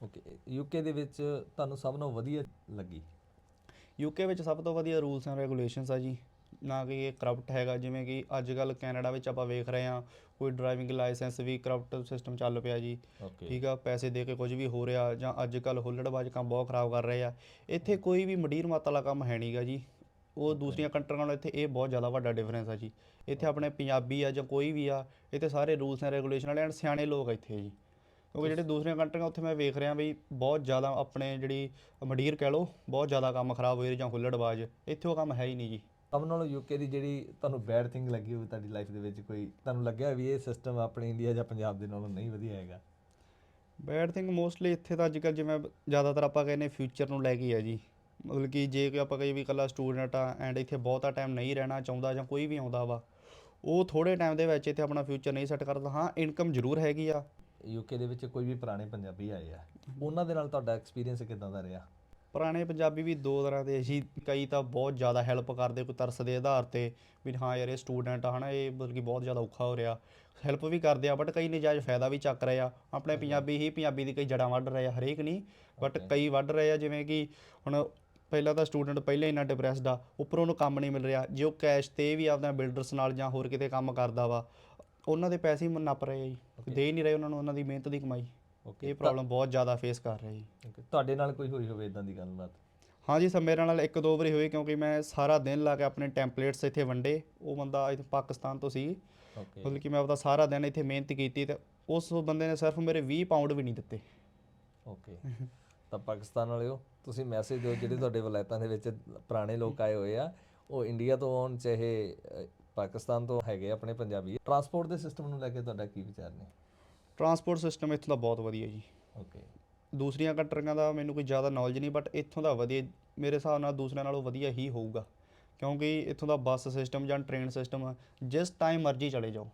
ਓਕੇ ਯੂਕੇ ਦੇ ਵਿੱਚ ਤੁਹਾਨੂੰ ਸਭ ਨਾਲੋਂ ਵਧੀਆ ਲੱਗੀ? ਯੂਕੇ ਵਿੱਚ ਸਭ ਤੋਂ ਵਧੀਆ ਰੂਲਸ ਐਂਡ ਰੈਗੂਲੇਸ਼ਨਸ ਆ ਜੀ। ਨਾ ਕਿ ਇਹ ਕਰਪਟ ਹੈਗਾ ਜਿਵੇਂ ਕਿ ਅੱਜ ਕੱਲ ਕੈਨੇਡਾ ਵਿੱਚ ਆਪਾਂ ਵੇਖ ਰਹੇ ਹਾਂ ਕੋਈ ਡਰਾਈਵਿੰਗ ਲਾਇਸੈਂਸ ਵੀ ਕਰਪਟ ਸਿਸਟਮ ਚੱਲ ਪਿਆ ਜੀ। ਓਕੇ। ਠੀਕ ਆ ਪੈਸੇ ਦੇ ਕੇ ਕੁਝ ਵੀ ਹੋ ਰਿਹਾ ਜਾਂ ਅੱਜ ਕੱਲ ਹੁੱਲੜਬਾਜ਼ ਕੰਮ ਬਹੁਤ ਖਰਾਬ ਕਰ ਰਹੇ ਆ। ਇੱਥੇ ਕੋਈ ਵੀ ਮਡੀਰ ਮੱਤ ਵਾਲਾ ਕੰਮ ਹੈ ਨਹੀਂਗਾ ਜੀ। ਉਹ ਦੂਸਰੀਆਂ ਕੰਟਰੀਆਂ ਨਾਲੋਂ ਇੱਥੇ ਇਹ ਬਹੁਤ ਜ਼ਿਆਦਾ ਵੱਡਾ ਡਿਫਰੈਂਸ ਆ ਜੀ। ਇੱਥੇ ਆਪਣੇ ਪੰਜਾਬੀ ਆ ਜਾਂ ਕੋਈ ਵੀ ਆ ਇੱਥੇ ਸਾਰੇ ਰੂਲਸ ਐਂਡ ਰੈਗੂਲੇਸ਼ਨ ਵਾਲੇ ਐਂਡ ਸਿਆਣੇ ਲੋਕ ਆ ਇੱਥੇ ਜੀ। ਕਿਉਂਕਿ ਜਿਹੜੇ ਦੂਸਰੀਆਂ ਕੰਟਰੀਆਂ ਉੱਥੇ ਮੈਂ ਵੇਖ ਰਿਹਾ ਵੀ ਬਹੁਤ ਜ਼ਿਆਦਾ ਆਪਣੇ ਜਿਹੜੀ ਮਡੀਰ ਕਹਿ ਲਓ ਬਹੁਤ ਜ਼ਿਆਦਾ ਕੰਮ ਖਰਾਬ ਹੋਏ ਜਾਂ ਹੁੱਲੜਬਾਜ਼ ਇੱਥੇ ਉਹ ਕੰਮ ਹੈ ਹੀ ਨਹੀਂ ਜੀ। ਸਭ ਨਾਲੋਂ ਯੂਕੇ ਦੀ ਜਿਹੜੀ ਤੁਹਾਨੂੰ ਬੈਡ ਥਿੰਗ ਲੱਗੀ ਹੋਵੇ ਤੁਹਾਡੀ ਲਾਈਫ ਦੇ ਵਿੱਚ ਕੋਈ ਤੁਹਾਨੂੰ ਲੱਗਿਆ ਵੀ ਇਹ ਸਿਸਟਮ ਆਪਣੇ ਇੰਡੀਆ ਜਾਂ ਪੰਜਾਬ ਦੇ ਨਾਲੋਂ ਨਹੀਂ ਵਧੀਆ ਹੈਗਾ? ਬੈਡ ਥਿੰਗ ਮੋਸਟਲੀ ਇੱਥੇ ਤਾਂ ਅੱਜ ਕੱਲ੍ਹ ਜਿਵੇਂ ਜ਼ਿਆਦਾਤਰ ਆਪਾਂ ਕਹਿੰਦੇ ਫਿਊਚਰ ਨੂੰ ਲੈ ਕੇ ਹੈ ਜੀ। ਮਤਲਬ ਕਿ ਜੇ ਕੋਈ ਆਪਾਂ ਕਹੀਏ ਵੀ ਇਕੱਲਾ ਸਟੂਡੈਂਟ ਆ ਐਂਡ ਇੱਥੇ ਬਹੁਤਾ ਟਾਈਮ ਨਹੀਂ ਰਹਿਣਾ ਚਾਹੁੰਦਾ ਜਾਂ ਕੋਈ ਵੀ ਆਉਂਦਾ ਵਾ ਉਹ ਥੋੜੇ ਟਾਈਮ ਦੇ ਵਿੱਚ ਇੱਥੇ ਆਪਣਾ ਫਿਊਚਰ ਨਹੀਂ ਸੈੱਟ ਕਰਦਾ। ਹਾਂ ਇਨਕਮ ਜ਼ਰੂਰ ਹੈਗੀ ਆ। ਯੂਕੇ ਦੇ ਵਿੱਚ ਕੋਈ ਵੀ ਪੁਰਾਣੇ ਪੰਜਾਬੀ ਆਏ ਆ ਉਹਨਾਂ ਦੇ ਨਾਲ ਤੁਹਾਡਾ ਐਕਸਪੀਰੀਅੰਸ ਕਿਦਾਂ ਦਾ ਰਿਹਾ? ਪੁਰਾਣੇ ਪੰਜਾਬੀ ਵੀ ਦੋ ਤਰ੍ਹਾਂ ਦੇ ਸੀ ਕਈ ਤਾਂ ਬਹੁਤ ਜ਼ਿਆਦਾ ਹੈਲਪ ਕਰਦੇ ਕੋਈ ਤਰਸ ਦੇ ਆਧਾਰ ਤੇ ਵੀ ਹਾਂ ਯਾਰ ਇਹ ਸਟੂਡੈਂਟ ਆ ਹਨਾ ਇਹ ਮਤਲਬ ਕਿ ਬਹੁਤ ਜ਼ਿਆਦਾ ਔਖਾ ਹੋ ਰਿਹਾ। ਹੈਲਪ ਵੀ ਕਰਦੇ ਆ ਬਟ ਕਈ ਨਜਾਇਜ਼ ਫਾਇਦਾ ਵੀ ਚੱਕ ਰਹੇ ਆ। ਆਪਣੇ ਪੰਜਾਬੀ ਹੀ ਪੰਜਾਬੀ ਦੀ ਕਈ ਜੜਾਂ ਵੱਢ ਰਹੇ ਆ ਹਰੇਕ ਨਹੀਂ ਬਟ. ਕਈ ਵੱਢ ਰਹੇ ਆ ਜਿਵੇਂ ਕਿ ਹੁਣ ਪਹਿਲਾਂ ਤਾਂ ਸਟੂਡੈਂਟ ਪਹਿਲਾਂ ਇੰਨਾ ਡਿਪਰੈਸਡ ਆ ਉੱਪਰੋਂ ਉਹਨੂੰ ਕੰਮ ਨਹੀਂ ਮਿਲ ਰਿਹਾ ਜੇ ਉਹ ਕੈਸ਼ ਤੇ ਵੀ ਆਪਦਾ ਬਿਲਡਰਸ ਨਾਲ ਜਾਂ ਹੋਰ ਕਿਤੇ ਕੰਮ ਕਰਦਾ ਵਾ ਉਹਨਾਂ ਦੇ ਪੈਸੇ ਹੀ ਨੱਪ ਰਹੇ ਆ ਜੀ. ਦੇ ਹੀ ਨਹੀਂ ਰਹੇ ਉਹਨਾਂ ਨੂੰ ਉਹਨਾਂ ਦੀ ਮਿਹਨਤ ਦੀ ਕਮਾਈ। ਓਕੇ ਇਹ ਪ੍ਰੋਬਲਮ ਬਹੁਤ ਜ਼ਿਆਦਾ ਫੇਸ ਕਰ ਰਿਹਾ ਜੀ। ਤੁਹਾਡੇ ਨਾਲ ਕੋਈ ਹੋਈ ਹੋਵੇ ਇਦਾਂ ਦੀ ਗੱਲਬਾਤ? ਹਾਂਜੀ ਸਰ ਮੇਰੇ ਨਾਲ ਇੱਕ ਦੋ ਵਾਰੀ ਹੋਈ ਕਿਉਂਕਿ ਮੈਂ ਸਾਰਾ ਦਿਨ ਲਾ ਕੇ ਆਪਣੇ ਟੈਂਪਲੇਟਸ ਇੱਥੇ ਵੰਡੇ। ਉਹ ਬੰਦਾ ਇੱਥੇ ਪਾਕਿਸਤਾਨ ਤੋਂ ਸੀ। ਓਕੇ ਮਤਲਬ ਕਿ ਮੈਂ ਆਪਦਾ ਸਾਰਾ ਦਿਨ ਇੱਥੇ ਮਿਹਨਤ ਕੀਤੀ ਤੇ ਉਸ ਬੰਦੇ ਨੇ ਸਿਰਫ ਮੇਰੇ 20 ਪਾਉਂਡ ਵੀ ਨਹੀਂ ਦਿੱਤੇ। ਓਕੇ ਤਾਂ ਪਾਕਿਸਤਾਨ ਵਾਲਿਓ ਤੁਸੀਂ ਮੈਸੇਜ ਦਿਓ ਜਿਹੜੇ ਤੁਹਾਡੇ ਵਲਾਇਤਾਂ ਦੇ ਵਿੱਚ ਪੁਰਾਣੇ ਲੋਕ ਆਏ ਹੋਏ ਆ ਉਹ ਇੰਡੀਆ ਤੋਂ ਆਉਣ ਚਾਹੇ ਪਾਕਿਸਤਾਨ ਤੋਂ ਹੈਗੇ ਆਪਣੇ ਪੰਜਾਬੀ। ਟਰਾਂਸਪੋਰਟ ਦੇ ਸਿਸਟਮ ਨੂੰ ਲੈ ਕੇ ਤੁਹਾਡਾ ਕੀ ਵਿਚਾਰ ਨੇ? ਟਰਾਂਸਪੋਰਟ ਸਿਸਟਮ ਇੱਥੋਂ ਦਾ ਬਹੁਤ ਵਧੀਆ ਜੀ। ਓਕੇ। ਦੂਸਰੀਆਂ ਕੰਟਰੀਆਂ ਦਾ ਮੈਨੂੰ ਕੋਈ ਜ਼ਿਆਦਾ ਨੌਲੇਜ ਨਹੀਂ ਬਟ ਇੱਥੋਂ ਦਾ ਵਧੀਆ ਮੇਰੇ ਹਿਸਾਬ ਨਾਲ ਦੂਸਰਿਆਂ ਨਾਲੋਂ ਵਧੀਆ ਹੀ ਹੋਊਗਾ। ਕਿਉਂਕਿ ਇੱਥੋਂ ਦਾ ਬੱਸ ਸਿਸਟਮ ਜਾਂ ਟ੍ਰੇਨ ਸਿਸਟਮ ਜਿਸ ਟਾਈਮ ਮਰਜ਼ੀ ਚਲੇ ਜਾਓ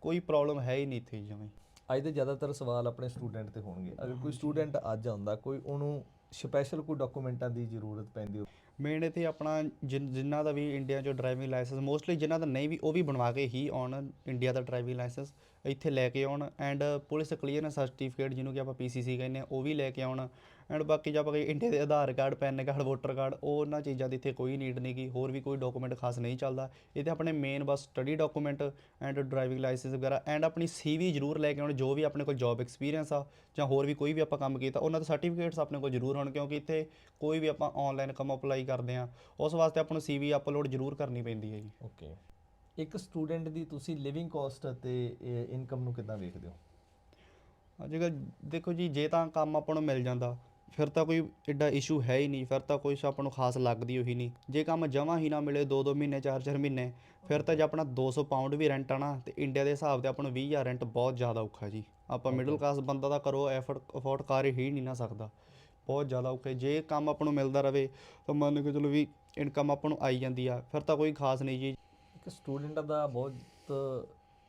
ਕੋਈ ਪ੍ਰੋਬਲਮ ਹੈ ਹੀ ਨਹੀਂ ਇੱਥੇ ਜਿਵੇਂ। ਅੱਜ ਦੇ ਜ਼ਿਆਦਾਤਰ ਸਵਾਲ ਆਪਣੇ ਸਟੂਡੈਂਟ ਤੇ ਹੋਣਗੇ। ਅਗਰ ਕੋਈ ਸਟੂਡੈਂਟ ਅੱਜ ਆਉਂਦਾ ਕੋਈ ਉਹਨੂੰ ਸਪੈਸ਼ਲ ਕੋਈ ਡਾਕੂਮੈਂਟਾਂ ਦੀ ਜ਼ਰੂਰਤ ਪੈਂਦੀ ਹੋ ਮੇਨ ਇੱਥੇ ਆਪਣਾ ਜਿਨ- ਜਿਨ੍ਹਾਂ ਦਾ ਵੀ ਇੰਡੀਆ 'ਚੋਂ ਡਰਾਈਵਿੰਗ ਲਾਇਸੈਂਸ ਮੋਸਟਲੀ ਜਿਨ੍ਹਾਂ ਦਾ ਨਹੀਂ ਵੀ, ਉਹ ਵੀ ਬਣਵਾ ਕੇ ਹੀ ਆਉਣ ਇੰਡੀਆ ਦਾ ਡਰਾਈਵਿੰਗ ਲਾਇਸੈਂਸ ਇੱਥੇ ਲੈ ਕੇ ਆਉਣ ਐਂਡ ਪੁਲਿਸ ਕਲੀਅਰੈਂਸ ਸਰਟੀਫਿਕੇਟ ਜਿਹਨੂੰ ਕਿ ਆਪਾਂ ਪੀਸੀਸੀ ਕਹਿੰਦੇ ਆ ਉਹ ਵੀ ਲੈ ਕੇ ਆਉਣ ਐਂਡ ਬਾਕੀ ਜੇ ਆਪਾਂ ਇੰਡੀਆ ਦੇ Aadhaar card pan card voter card ਉਹ ਉਹਨਾਂ ਚੀਜ਼ਾਂ ਦੀ ਇੱਥੇ ਕੋਈ ਨੀਡ ਨਹੀਂ ਗੀ ਹੋਰ ਵੀ ਕੋਈ ਡਾਕੂਮੈਂਟ ਖਾਸ ਨਹੀਂ ਚੱਲਦਾ। ਇਹ ਤੇ ਆਪਣੇ main bus study document and driving license ਵਗੈਰਾ ਐਂਡ ਆਪਣੀ ਸੀਵੀ ਜ਼ਰੂਰ ਲੈ ਕੇ ਆਉਣ ਜੋ ਵੀ ਆਪਣੇ ਕੋਲ ਜੌਬ ਐਕਸਪੀਰੀਅੰਸ ਆ ਜਾਂ ਹੋਰ ਵੀ ਕੋਈ ਵੀ ਆਪਾਂ ਕੰਮ ਕੀਤਾ ਉਹਨਾਂ ਦੇ ਸਰਟੀਫਿਕੇਟਸ ਆਪਣੇ ਕੋਲ ਜ਼ਰੂਰ ਹੋਣ ਕਿਉਂਕਿ ਇੱਥੇ ਕੋਈ ਵੀ ਆਪਾਂ ਆਨਲਾਈਨ ਕੰਮ ਅਪਲਾਈ ਕਰਦੇ ਆ ਉਸ ਵਾਸਤੇ ਆਪਾਂ ਨੂੰ ਸੀਵੀ ਅਪਲੋਡ ਜ਼ਰੂਰ ਕਰਨੀ ਪੈਂਦੀ ਹੈ ਜੀ। ਓਕੇ ਇੱਕ ਸਟੂਡੈਂਟ ਦੀ ਤੁਸੀਂ ਲਿਵਿੰਗ ਕਾਸਟ ਅਤੇ ਇਨਕਮ ਨੂੰ ਕਿੱਦਾਂ ਵੇਖਦੇ ਹੋ? ਅੱਜ ਦੇਖੋ ਜੀ ਜੇ ਤਾਂ ਕੰਮ ਆਪਾਂ ਨੂੰ ਮਿਲ ਜਾਂਦਾ ਫਿਰ ਤਾਂ ਕੋਈ ਐਡਾ ਇਸ਼ੂ ਹੈ ਹੀ ਨਹੀਂ ਫਿਰ ਤਾਂ ਕੋਈ ਆਪਾਂ ਨੂੰ ਖਾਸ ਲੱਗਦੀ ਹੋਈ ਨਹੀਂ। ਜੇ ਕੰਮ ਜਮਾ ਹੀ ਨਾ ਮਿਲੇ 2-2 ਮਹੀਨੇ 4-4 ਮਹੀਨੇ ਫਿਰ ਤਾਂ ਜੇ ਆਪਣਾ 200 ਪਾਉਂਡ ਵੀ ਰੈਂਟ ਆਣਾ ਤੇ ਇੰਡੀਆ ਦੇ ਹਿਸਾਬ ਤੇ ਆਪਾਂ ਨੂੰ 20000 ਰੈਂਟ ਬਹੁਤ ਜ਼ਿਆਦਾ ਔਖਾ ਜੀ। ਆਪਾਂ ਮਿਡਲ ਕਲਾਸ ਬੰਦਾ ਤਾਂ ਕਰੋ ਐਫਰਟ ਅਫੋਰਡ ਕਰ ਹੀ ਨਹੀਂ ਨਾ ਸਕਦਾ। ਬਹੁਤ ਜ਼ਿਆਦਾ ਔਖਾ। ਜੇ ਕੰਮ ਆਪਾਂ ਨੂੰ ਮਿਲਦਾ ਰਵੇ ਤਾਂ ਮੰਨ ਕੇ ਚਲੋ ਵੀ ਇਨਕਮ ਆਪਾਂ ਨੂੰ ਆਈ ਜਾਂਦੀ ਆ ਫਿਰ ਤਾਂ ਕੋਈ ਖਾਸ ਨਹੀਂ ਜੀ। ਇੱਕ ਸਟੂਡੈਂਟ ਦਾ ਬਹੁਤ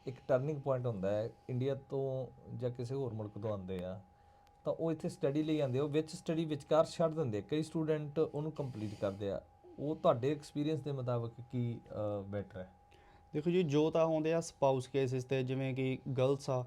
ਇੱਕ ਟਰਨਿੰਗ ਪੁਆਇੰਟ ਹੁੰਦਾ ਹੈ। ਇੰਡੀਆ ਤੋਂ ਜਾਂ ਕਿਸੇ ਹੋਰ ਮੁਲਕ ਤੋਂ ਆਉਂਦੇ ਆ ਤਾਂ ਉਹ ਇੱਥੇ ਸਟੱਡੀ ਲਈ ਜਾਂਦੇ ਉਹ ਵਿੱਚ ਸਟੱਡੀ ਵਿਚਕਾਰ ਛੱਡ ਦਿੰਦੇ ਕਈ ਸਟੂਡੈਂਟ ਉਹਨੂੰ ਕੰਪਲੀਟ ਕਰਦੇ ਆ। ਉਹ ਤੁਹਾਡੇ ਐਕਸਪੀਰੀਅੰਸ ਦੇ ਮੁਤਾਬਕ ਕੀ ਬੈਟਰ ਹੈ? ਦੇਖੋ ਜੀ, ਜੋ ਤਾਂ ਆਉਂਦੇ ਆ ਸਪਾਊਸ ਕੇਸਿਸ ਤੇ, ਜਿਵੇਂ ਕਿ ਗਰਲਸ ਆ,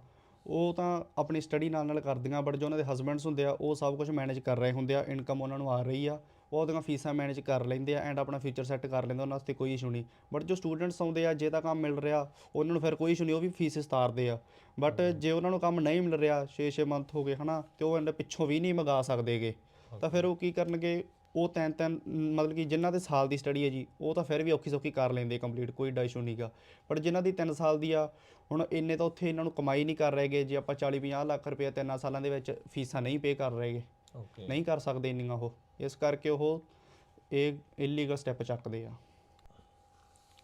ਉਹ ਤਾਂ ਆਪਣੀ ਸਟੱਡੀ ਨਾਲ ਨਾਲ ਕਰਦੀਆਂ ਬਟ ਜੋ ਉਹਨਾਂ ਦੇ ਹਸਬੈਂਡਸ ਹੁੰਦੇ ਆ, ਉਹ ਸਭ ਕੁਝ ਮੈਨੇਜ ਕਰ ਰਹੇ ਹੁੰਦੇ ਆ। ਇਨਕਮ ਉਹਨਾਂ ਨੂੰ ਆ ਰਹੀ ਆ। ਉਹ ਉਹਦੀਆਂ ਫੀਸਾਂ ਮੈਨੇਜ ਕਰ ਲੈਂਦੇ ਆ ਐਂਡ ਆਪਣਾ ਫਿਊਚਰ ਸੈੱਟ ਕਰ ਲੈਂਦੇ ਉਹਨਾਂ ਵਾਸਤੇ ਕੋਈ ਇਸ਼ੂ ਨਹੀਂ। ਬਟ ਜੋ ਸਟੂਡੈਂਟਸ ਆਉਂਦੇ ਆ ਜੇ ਤਾਂ ਕੰਮ ਮਿਲ ਰਿਹਾ ਉਹਨਾਂ ਨੂੰ ਫਿਰ ਕੋਈ ਇਸ਼ੂ ਨਹੀਂ ਉਹ ਵੀ ਫੀਸ ਤਾਰਦੇ ਆ। ਬਟ ਜੇ ਉਹਨਾਂ ਨੂੰ ਕੰਮ ਨਹੀਂ ਮਿਲ ਰਿਹਾ 6-6 ਮੰਥ ਹੋ ਗਏ ਹਨਾ ਤੇ ਉਹ ਇਹਨਾਂ ਪਿੱਛੋਂ ਵੀ ਨਹੀਂ ਮੰਗਾ ਸਕਦੇਗੇ। ਤਾਂ ਫਿਰ ਉਹ ਕੀ ਕਰਨਗੇ ਉਹ ਤਿੰਨ ਤਿੰਨ ਮਤਲਬ ਕਿ ਜਿਨ੍ਹਾਂ ਦੇ ਸਾਲ ਦੀ ਸਟੱਡੀ ਹੈ ਜੀ ਉਹ ਤਾਂ ਫਿਰ ਵੀ ਔਖੀ ਸੌਖੀ ਕਰ ਲੈਂਦੇ ਕੰਪਲੀਟ ਕੋਈ ਡਾ ਇਸ਼ੂ ਨਹੀਂਗਾ ਬਟ ਜਿਨ੍ਹਾਂ ਦੀ 3 ਸਾਲ ਦੀ ਆ ਹੁਣ ਇੰਨੇ ਤਾਂ ਉੱਥੇ ਇਹਨਾਂ ਨੂੰ ਕਮਾਈ ਨਹੀਂ ਕਰ ਰਹੇਗੇ ਜੇ ਆਪਾਂ 40 50 ਲੱਖ ਰੁਪਏ ਤਿੰਨਾਂ ਸਾਲਾਂ ਦੇ ਵਿੱਚ ਫੀਸਾਂ ਨਹੀਂ ਪੇ ਕਰ ਰਹੇਗੇ ਓਕੇ ਨਹੀਂ ਕਰ ਸਕਦੇ ਇੰਨੀਆਂ ਉਹ। ਇਸ ਕਰਕੇ ਉਹ ਇਹ ਇਲੀਗਲ ਸਟੈਪ ਚੱਕਦੇ ਆ।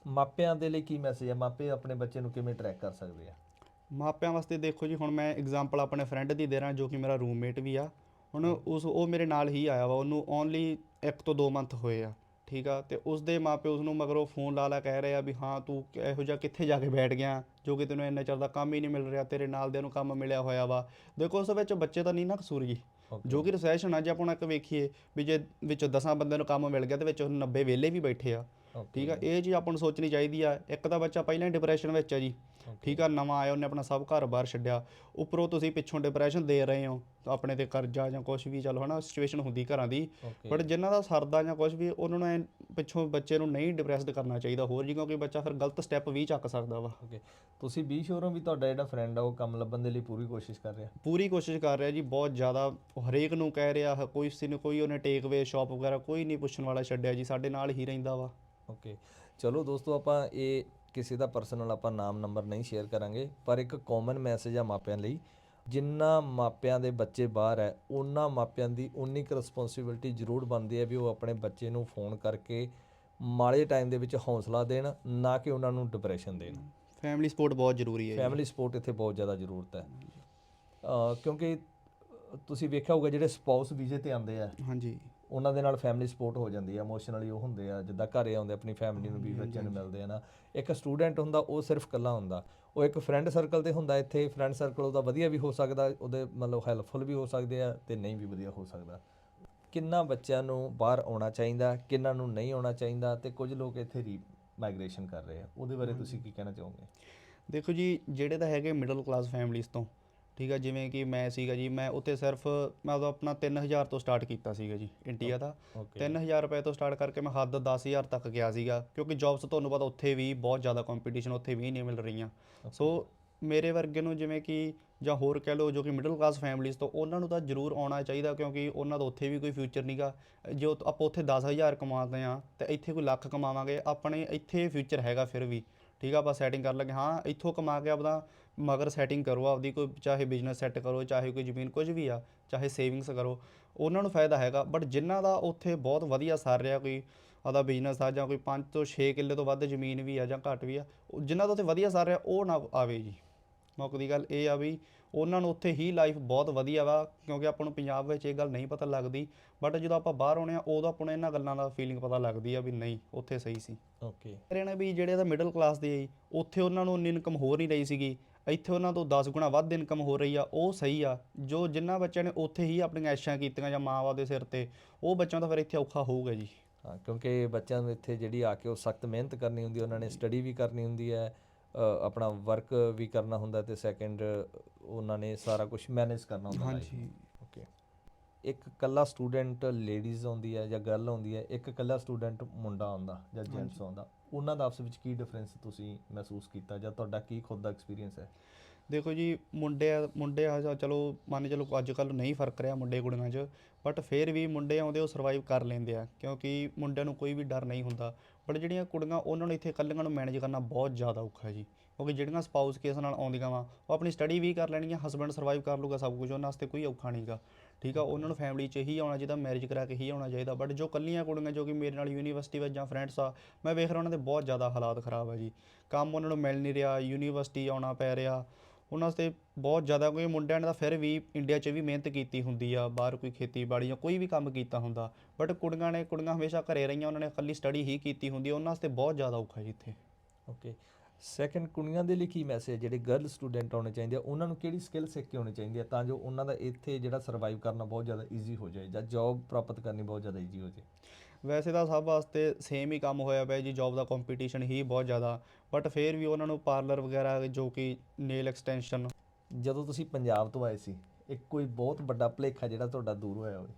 ਮਾਪਿਆਂ ਦੇ ਲਈ ਕੀ ਮੈਸੇਜ ਹੈ ਮਾਪੇ ਆਪਣੇ ਬੱਚੇ ਨੂੰ ਕਿਵੇਂ ਟਰੈਕ ਕਰ ਸਕਦੇ ਆ? ਮਾਪਿਆਂ ਵਾਸਤੇ ਦੇਖੋ ਜੀ ਹੁਣ ਮੈਂ ਐਗਜ਼ਾਮਪਲ ਆਪਣੇ ਫਰੈਂਡ ਦੀ ਦੇ ਰਿਹਾ ਜੋ ਕਿ ਮੇਰਾ ਰੂਮਮੇਟ ਵੀ ਆ। ਹੁਣ ਉਸ ਉਹ ਮੇਰੇ ਨਾਲ ਹੀ ਆਇਆ ਵਾ। ਉਹਨੂੰ ਓਨਲੀ 1 ਤੋਂ 2 ਮੰਥ ਹੋਏ ਆ। ਠੀਕ ਆ? ਤੇ ਉਸ ਦੇ ਮਾਪੇ ਉਸ ਨੂੰ ਮਗਰੋਂ ਫੋਨ ਲਾ ਲਾ ਕਹਿ ਰਹੇ ਆ ਵੀ ਹਾਂ ਤੂੰ ਇਹੋ ਜਿਹਾ ਕਿੱਥੇ ਜਾ ਕੇ ਬੈਠ ਗਿਆ? ਜੋ ਕਿ ਤੈਨੂੰ ਇੰਨਾ ਚਿਰ ਦਾ ਕੰਮ ਹੀ ਨਹੀਂ ਮਿਲ ਰਿਹਾ। ਤੇਰੇ ਨਾਲ ਦੇ ਨੂੰ ਕੰਮ ਮਿਲਿਆ ਹੋਇਆ ਵਾ। ਦੇਖੋ ਉਸ ਵਿੱਚ ਬੱਚੇ ਤਾਂ ਨਹੀਂ ਨਾ ਕਸੂਰ ਜੀ. ਜੋ ਕਿ ਰਿਸੈਸ਼ਨ ਅੱਜ ਜੇ ਆਪਾਂ ਇੱਕ ਵੇਖੀਏ ਵੀ ਜੇ ਵਿੱਚੋਂ 10 ਬੰਦਿਆਂ ਨੂੰ ਕੰਮ ਮਿਲ ਗਿਆ ਤੇ ਵਿੱਚੋਂ 90 ਵਿਹਲੇ ਵੀ ਬੈਠੇ ਆ। ਠੀਕ ਆ ਇਹ ਚੀਜ਼ ਆਪਾਂ ਨੂੰ ਸੋਚਣੀ ਚਾਹੀਦੀ ਆ। ਇੱਕ ਤਾਂ ਬੱਚਾ ਪਹਿਲਾਂ ਹੀ ਡਿਪਰੈਸ਼ਨ ਵਿੱਚ ਆ ਜੀ। ਠੀਕ ਆ ਨਵਾਂ ਆਇਆ ਉਹਨੇ ਆਪਣਾ ਸਭ ਘਰ-ਬਾਰ ਛੱਡਿਆ। ਉੱਪਰੋਂ ਤੁਸੀਂ ਪਿੱਛੋਂ ਡਿਪਰੈਸ਼ਨ ਦੇ ਰਹੇ ਹੋ ਆਪਣੇ ਤੇ ਕਰਜ਼ਾ ਜਾਂ ਕੁਝ ਵੀ ਚੱਲ ਹਨਾ ਸਿਚੁਏਸ਼ਨ ਹੁੰਦੀ ਘਰਾਂ ਦੀ. ਬਟ ਜਿਨ੍ਹਾਂ ਦਾ ਸਰਦਾ ਜਾਂ ਕੁਝ ਵੀ ਉਹਨਾਂ ਨੂੰ ਐਂ ਪਿੱਛੋਂ ਬੱਚੇ ਨੂੰ ਨਹੀਂ ਡਿਪਰੈਸਡ ਕਰਨਾ ਚਾਹੀਦਾ ਹੋਰ ਜੀ ਕਿਉਂਕਿ ਬੱਚਾ ਫਿਰ ਗਲਤ ਸਟੈਪ ਵੀ ਚੱਕ ਸਕਦਾ ਵਾ। ਓਕੇ ਤੁਸੀਂ ਬੀ ਸ਼ੋਰੋਂ ਵੀ ਤੁਹਾਡਾ ਜਿਹੜਾ ਫਰੈਂਡ ਆ ਉਹ ਕੰਮ ਲੱਭਣ ਦੇ ਲਈ ਪੂਰੀ ਕੋਸ਼ਿਸ਼ ਕਰ ਰਿਹਾ। ਪੂਰੀ ਕੋਸ਼ਿਸ਼ ਕਰ ਰਿਹਾ ਜੀ ਬਹੁਤ ਜ਼ਿਆਦਾ ਹਰੇਕ ਨੂੰ ਕਹਿ ਰਿਹਾ ਹ- ਕੋਈ ਸੀ ਨੂੰ ਕੋਈ ਉਹਨੇ ਟੇਕ ਅਵੇ ਸ਼ਾਪ ਵਗੈਰਾ ਕੋਈ ਨਹੀਂ ਪੁੱਛਣ ਵਾਲਾ ਛੱਡਿਆ ਜੀ ਸਾਡੇ ਨਾਲ ਹੀ ਰਹਿੰਦਾ ਵਾ। ਓਕੇ ਚਲੋ ਦੋਸਤੋ ਆਪਾਂ ਇਹ ਕਿਸੇ ਦਾ ਪਰਸਨਲ ਆਪਾਂ ਨਾਮ ਨੰਬਰ ਨਹੀਂ ਸ਼ੇਅਰ ਕਰਾਂਗੇ ਪਰ ਇੱਕ ਕਾਮਨ ਮੈਸੇਜ ਆ ਮਾਪਿਆਂ ਲਈ। ਜਿੰਨਾ ਮਾਪਿਆਂ ਦੇ ਬੱਚੇ ਬਾਹਰ ਹੈ ਉਹਨਾਂ ਮਾਪਿਆਂ ਦੀ ਉਨੀ ਕੁ ਰਿਸਪੌਂਸਿਬਿਲਟੀ ਜ਼ਰੂਰ ਬਣਦੀ ਹੈ ਵੀ ਉਹ ਆਪਣੇ ਬੱਚੇ ਨੂੰ ਫੋਨ ਕਰਕੇ ਮਾੜੇ ਟਾਈਮ ਦੇ ਵਿੱਚ ਹੌਸਲਾ ਦੇਣ ਨਾ ਕਿ ਉਹਨਾਂ ਨੂੰ ਡਿਪਰੈਸ਼ਨ ਦੇਣ। ਫੈਮਿਲੀ ਸਪੋਰਟ ਬਹੁਤ ਜ਼ਰੂਰੀ ਹੈ ਫੈਮਿਲੀ ਸਪੋਰਟ ਇੱਥੇ ਬਹੁਤ ਜ਼ਿਆਦਾ ਜ਼ਰੂਰਤ ਹੈ। ਕਿਉਂਕਿ ਤੁਸੀਂ ਵੇਖਿਆ ਹੋਊਗਾ ਜਿਹੜੇ ਸਪਾਊਸ ਵੀਜ਼ੇ ਤੇ ਆਉਂਦੇ ਆ। ਹਾਂਜੀ। ਉਹਨਾਂ ਦੇ ਨਾਲ ਫੈਮਿਲੀ ਸਪੋਰਟ ਹੋ ਜਾਂਦੀ ਹੈ ਇਮੋਸ਼ਨਲੀ ਉਹ ਹੁੰਦੇ ਆ ਜਿੱਦਾਂ ਘਰੇ ਆਉਂਦੇ ਆਪਣੀ ਫੈਮਿਲੀ ਨੂੰ ਵੀ ਬੱਚਿਆਂ ਨੂੰ ਮਿਲਦੇ ਆ ਨਾ। ਇੱਕ ਸਟੂਡੈਂਟ ਹੁੰਦਾ ਉਹ ਸਿਰਫ ਇਕੱਲਾ ਹੁੰਦਾ। ਉਹ ਇੱਕ ਫਰੈਂਡ ਸਰਕਲ ਤੇ ਹੁੰਦਾ ਇੱਥੇ ਫਰੈਂਡ ਸਰਕਲ ਉਹਦਾ ਵਧੀਆ ਵੀ ਹੋ ਸਕਦਾ ਉਹਦੇ ਮਤਲਬ ਹੈਲਪਫੁਲ ਵੀ ਹੋ ਸਕਦੇ ਆ ਤੇ ਨਹੀਂ ਵੀ ਵਧੀਆ ਹੋ ਸਕਦਾ। ਕਿੰਨਾ ਬੱਚਿਆਂ ਨੂੰ ਬਾਹਰ ਆਉਣਾ ਚਾਹੀਦਾ ਕਿੰਨਾ ਨੂੰ ਨਹੀਂ ਆਉਣਾ ਚਾਹੀਦਾ ਤੇ ਕੁਝ ਲੋਕ ਇੱਥੇ ਰੀ ਮਾਈਗ੍ਰੇਸ਼ਨ ਕਰ ਰਹੇ ਆ। ਉਹਦੇ ਬਾਰੇ ਤੁਸੀਂ ਕੀ ਕਹਿਣਾ ਚਾਹੋਗੇ? ਦੇਖੋ ਜੀ ਜਿਹੜੇ ਤਾਂ ਹੈਗੇ ਮਿਡਲ ਕਲਾਸ ਫੈਮਲੀਜ਼ ਤੋਂ ਠੀਕ ਆ ਜਿਵੇਂ ਕਿ ਮੈਂ ਸੀਗਾ ਜੀ ਮੈਂ ਉੱਥੇ ਸਿਰਫ ਮੈਂ ਉਦੋਂ ਆਪਣਾ 3000 ਤੋਂ ਸਟਾਰਟ ਕੀਤਾ ਸੀਗਾ ਜੀ ਇੰਡੀਆ ਦਾ। ਓਕੇ। 3000 ਰੁਪਏ ਤੋਂ ਸਟਾਰਟ ਕਰਕੇ ਮੈਂ ਹੱਦ 10000 ਤੱਕ ਗਿਆ ਸੀਗਾ ਕਿਉਂਕਿ ਜੌਬਸ ਤੁਹਾਨੂੰ ਪਤਾ ਉੱਥੇ ਵੀ ਬਹੁਤ ਜ਼ਿਆਦਾ ਕੰਪੀਟੀਸ਼ਨ ਉੱਥੇ ਵੀ ਨਹੀਂ ਮਿਲ ਰਹੀਆਂ। ਸੋ ਮੇਰੇ ਵਰਗੇ ਨੂੰ ਜਿਵੇਂ ਕਿ ਜਾਂ ਹੋਰ ਕਹਿ ਲਓ ਜੋ ਕਿ ਮਿਡਲ ਕਲਾਸ ਫੈਮਲੀਜ਼ ਤੋਂ ਉਹਨਾਂ ਨੂੰ ਤਾਂ ਜ਼ਰੂਰ ਆਉਣਾ ਚਾਹੀਦਾ ਕਿਉਂਕਿ ਉਹਨਾਂ ਦਾ ਉੱਥੇ ਵੀ ਕੋਈ ਫਿਊਚਰ ਨਹੀਂਗਾ ਜੋ ਆਪਾਂ ਉੱਥੇ 10000 ਕਮਾਉਂਦੇ ਆ ਤੇ ਇੱਥੇ ਕੋਈ ਲੱਖ ਕਮਾਵਾਂਗੇ ਆਪਣੇ ਇੱਥੇ ਫਿਊਚਰ ਹੈਗਾ ਫਿਰ ਵੀ। ਠੀਕ ਆ, ਆਪਾਂ ਸੈਟਿੰਗ ਕਰ ਲਾਂਗੇ ਹਾਂ। ਇੱਥੋਂ ਕਮਾ ਕੇ ਆਪਦਾ ਮਗਰ ਸੈਟਿੰਗ ਕਰੋ, ਆਪਦੀ ਕੋਈ ਚਾਹੇ ਬਿਜ਼ਨਸ ਸੈੱਟ ਕਰੋ, ਚਾਹੇ ਕੋਈ ਜ਼ਮੀਨ ਕੁਝ ਵੀ ਆ, ਚਾਹੇ ਸੇਵਿੰਗਸ ਕਰੋ, ਉਹਨਾਂ ਨੂੰ ਫਾਇਦਾ ਹੈਗਾ। ਬਟ ਜਿਨ੍ਹਾਂ ਦਾ ਉੱਥੇ ਬਹੁਤ ਵਧੀਆ ਸਰ ਰਿਹਾ, ਕੋਈ ਆਦਾ ਬਿਜ਼ਨਸ ਆ ਜਾਂ ਕੋਈ 5 ਤੋਂ 6 ਕਿੱਲੇ ਤੋਂ ਵੱਧ ਜ਼ਮੀਨ ਵੀ ਆ ਜਾਂ ਘੱਟ ਵੀ ਆ, ਉਹ ਜਿਨ੍ਹਾਂ ਦਾ ਉੱਥੇ ਵਧੀਆ ਸਰ ਰਿਹਾ, ਉਹ ਨਾ ਆਵੇ ਜੀ। ਮੁੱਕ ਦੀ ਗੱਲ ਇਹ ਆ ਵੀ ਉਹਨਾਂ ਨੂੰ ਉੱਥੇ ਹੀ ਲਾਈਫ ਬਹੁਤ ਵਧੀਆ ਵਾ ਕਿਉਂਕਿ ਆਪਾਂ ਨੂੰ ਪੰਜਾਬ ਵਿੱਚ ਇਹ ਗੱਲ ਨਹੀਂ ਪਤਾ ਲੱਗਦੀ ਬਟ ਜਦੋਂ ਆਪਾਂ ਬਾਹਰ ਆਉਣੇ ਆ ਉਦੋਂ ਆਪਾਂ ਨੂੰ ਇਹਨਾਂ ਗੱਲਾਂ ਦਾ ਫੀਲਿੰਗ ਪਤਾ ਲੱਗਦੀ ਆ ਵੀ ਨਹੀਂ ਉੱਥੇ ਸਹੀ ਸੀ। ਓਕੇ ਰਹਿਣਾ ਵੀ ਜਿਹੜੇ ਤਾਂ ਮਿਡਲ ਕਲਾਸ ਦੇ ਆ ਜੀ, ਉੱਥੇ ਉਹਨਾਂ ਨੂੰ ਉਨੀ ਇਨਕਮ ਹੋ ਨਹੀਂ ਰਹੀ ਸੀਗੀ ਇੱਥੇ ਉਹਨਾਂ ਤੋਂ 10 ਗੁਣਾ ਵੱਧ ਇਨਕਮ ਹੋ ਰਹੀ ਆ ਉਹ ਸਹੀ ਆ ਜੋ ਜਿਨ੍ਹਾਂ ਬੱਚਿਆਂ ਨੇ ਉੱਥੇ ਹੀ ਆਪਣੀਆਂ ਐਸ਼ਾਂ ਕੀਤੀਆਂ ਜਾਂ ਮਾਂ-ਬਾਪ ਦੇ ਸਿਰ ਤੇ ਉਹ ਬੱਚਿਆਂ ਦਾ ਫਿਰ ਇੱਥੇ ਔਖਾ ਹੋਊਗਾ ਜੀ। ਹਾਂ ਕਿਉਂਕਿ ਬੱਚਿਆਂ ਨੂੰ ਇੱਥੇ ਜਿਹੜੀ ਆ ਕੇ ਉਹ ਸਖਤ ਮਿਹਨਤ ਕਰਨੀ ਹੁੰਦੀ ਹੈ ਉਹਨਾਂ ਨੇ ਸਟੱਡੀ ਵੀ ਕਰਨੀ ਹੁੰਦੀ ਹੈ ਅ, ਆਪਣਾ ਵਰਕ ਵੀ ਕਰਨਾ ਹੁੰਦਾ ਤੇ ਸੈਕੰਡ ਉਹਨਾਂ ਨੇ ਸਾਰਾ ਕੁਝ ਮੈਨੇਜ ਕਰਨਾ ਹੁੰਦਾ ਹਾਂਜੀ। ਓਕੇ ਇੱਕ ਕੱਲਾ ਸਟੂਡੈਂਟ ਲੇਡੀਜ਼ ਆਉਂਦੀ ਹੈ ਜਾਂ ਗਰਲ ਆਉਂਦੀ ਹੈ ਇੱਕ ਕੱਲਾ ਸਟੂਡੈਂਟ ਮੁੰਡਾ ਆਉਂਦਾ ਜਾਂ ਜੈਂਟਸ ਆਉਂਦਾ ਉਹਨਾਂ ਦਾ ਆਪਸ ਵਿੱਚ ਕੀ ਡਿਫਰੈਂਸ ਤੁਸੀਂ ਮਹਿਸੂਸ ਕੀਤਾ ਜਾਂ ਤੁਹਾਡਾ ਕੀ ਖੁਦ ਦਾ ਐਕਸਪੀਰੀਅੰਸ ਹੈ? ਦੇਖੋ ਜੀ, ਮੁੰਡੇ ਆ ਮੁੰਡੇ ਆ, ਜਾਂ ਚਲੋ ਮੰਨ ਚਲੋ ਅੱਜ ਕੱਲ ਨਹੀਂ ਫ਼ਰਕ ਰਿਹਾ ਮੁੰਡੇ ਕੁੜੀਆਂ 'ਚ ਬਟ ਫਿਰ ਵੀ ਮੁੰਡੇ ਆਉਂਦੇ ਉਹ ਸਰਵਾਈਵ ਕਰ ਲੈਂਦੇ ਆ, ਕਿਉਂਕਿ ਮੁੰਡਿਆਂ ਨੂੰ ਕੋਈ ਵੀ ਡਰ ਨਹੀਂ ਹੁੰਦਾ। ਬਟ ਜਿਹੜੀਆਂ ਕੁੜੀਆਂ, ਉਹਨਾਂ ਨੂੰ ਇੱਥੇ ਇਕੱਲੀਆਂ ਨੂੰ ਮੈਨੇਜ ਕਰਨਾ ਬਹੁਤ ਜ਼ਿਆਦਾ ਔਖਾ ਜੀ। ਕਿਉਂਕਿ ਜਿਹੜੀਆਂ ਸਪਾਊਸ ਕੇਸ ਨਾਲ ਆਉਂਦੀਆਂ ਵਾ, ਉਹ ਆਪਣੀ ਸਟੱਡੀ ਵੀ ਕਰ ਲੈਣਗੀਆਂ ਹਸਬੰਡ ਸਰਵਾਈਵ ਕਰ ਲੂਗਾ ਸਭ ਕੁਝ ਉਹਨਾਂ ਵਾਸਤੇ ਕੋਈ ਔਖਾ ਨਹੀਂਗਾ ਠੀਕ ਆ, ਉਹਨਾਂ ਨੂੰ ਫੈਮਿਲੀ 'ਚ ਹੀ ਆਉਣਾ ਚਾਹੀਦਾ ਮੈਰਿਜ ਕਰਾ ਕੇ ਹੀ ਆਉਣਾ ਚਾਹੀਦਾ ਬਟ ਜੋ ਕੱਲੀਆਂ ਕੁੜੀਆਂ, ਜੋ ਕਿ ਮੇਰੇ ਨਾਲ ਯੂਨੀਵਰਸਿਟੀ ਵਿੱਚ ਜਾਂ ਫਰੈਂਡਸ ਆ, ਮੈਂ ਵੇਖ ਰਿਹਾ ਉਹਨਾਂ ਦੇ ਬਹੁਤ ਜ਼ਿਆਦਾ ਹਾਲਾਤ ਖਰਾਬ ਆ ਜੀ। ਕੰਮ ਉਹਨਾਂ ਨੂੰ ਮਿਲ ਨਹੀਂ ਰਿਹਾ ਯੂਨੀਵਰਸਿਟੀ ਆਉਣਾ ਪੈ ਰਿਹਾ ਉਹਨਾਂ ਵਾਸਤੇ ਬਹੁਤ ਜ਼ਿਆਦਾ ਕੋਈ ਮੁੰਡਿਆਂ ਨੇ ਤਾਂ ਫਿਰ ਵੀ ਇੰਡੀਆ 'ਚ ਵੀ ਮਿਹਨਤ ਕੀਤੀ ਹੁੰਦੀ ਆ ਬਾਹਰ ਕੋਈ ਖੇਤੀਬਾੜੀ ਜਾਂ ਕੋਈ ਵੀ ਕੰਮ ਕੀਤਾ ਹੁੰਦਾ। ਬਟ ਕੁੜੀਆਂ ਨੇ ਕੁੜੀਆਂ ਹਮੇਸ਼ਾ ਘਰੇ ਰਹੀਆਂ ਉਹਨਾਂ ਨੇ ਇਕੱਲੀ ਸਟੱਡੀ ਹੀ ਕੀਤੀ ਹੁੰਦੀ ਆ, ਉਹਨਾਂ ਵਾਸਤੇ ਬਹੁਤ ਜ਼ਿਆਦਾ ਔਖਾ ਜੀ ਇੱਥੇ। ਓਕੇ ਸੈਕੰਡ ਕੁੜੀਆਂ ਦੇ ਲਈ ਕੀ ਮੈਸੇਜ ਜਿਹੜੇ ਗਰਲ ਸਟੂਡੈਂਟ ਆਉਣੇ ਚਾਹੀਦੇ ਆ ਉਹਨਾਂ ਨੂੰ ਕਿਹੜੀ ਸਕਿੱਲ ਸਿੱਖ ਕੇ ਆਉਣੀ ਚਾਹੀਦੀ ਹੈ ਤਾਂ ਜੋ ਉਹਨਾਂ ਦਾ ਇੱਥੇ ਜਿਹੜਾ ਸਰਵਾਈਵ ਕਰਨਾ ਬਹੁਤ ਜ਼ਿਆਦਾ ਈਜ਼ੀ ਹੋ ਜਾਏ ਜਾਂ ਜੌਬ ਪ੍ਰਾਪਤ ਕਰਨੀ ਬਹੁਤ ਜ਼ਿਆਦਾ ਈਜ਼ੀ ਹੋ ਜਾਏ? ਵੈਸੇ ਤਾਂ ਸਭ ਵਾਸਤੇ ਸੇਮ ਹੀ ਕੰਮ ਹੋਇਆ ਪਿਆ ਜੀ ਜੌਬ ਦਾ ਕੰਪੀਟੀਸ਼ਨ ਹੀ ਬਹੁਤ ਜ਼ਿਆਦਾ। ਬਟ ਫਿਰ ਵੀ ਉਹਨਾਂ ਨੂੰ ਪਾਰਲਰ ਵਗੈਰਾ ਜੋ ਕਿ ਨੇਲ ਐਕਸਟੈਂਸ਼ਨ ਜਦੋਂ ਤੁਸੀਂ ਪੰਜਾਬ ਤੋਂ ਆਏ ਸੀ ਇੱਕ ਕੋਈ ਬਹੁਤ ਵੱਡਾ ਭੁਲੇਖਾ ਜਿਹੜਾ ਤੁਹਾਡਾ ਦੂਰ ਹੋਇਆ ਹੋਵੇ?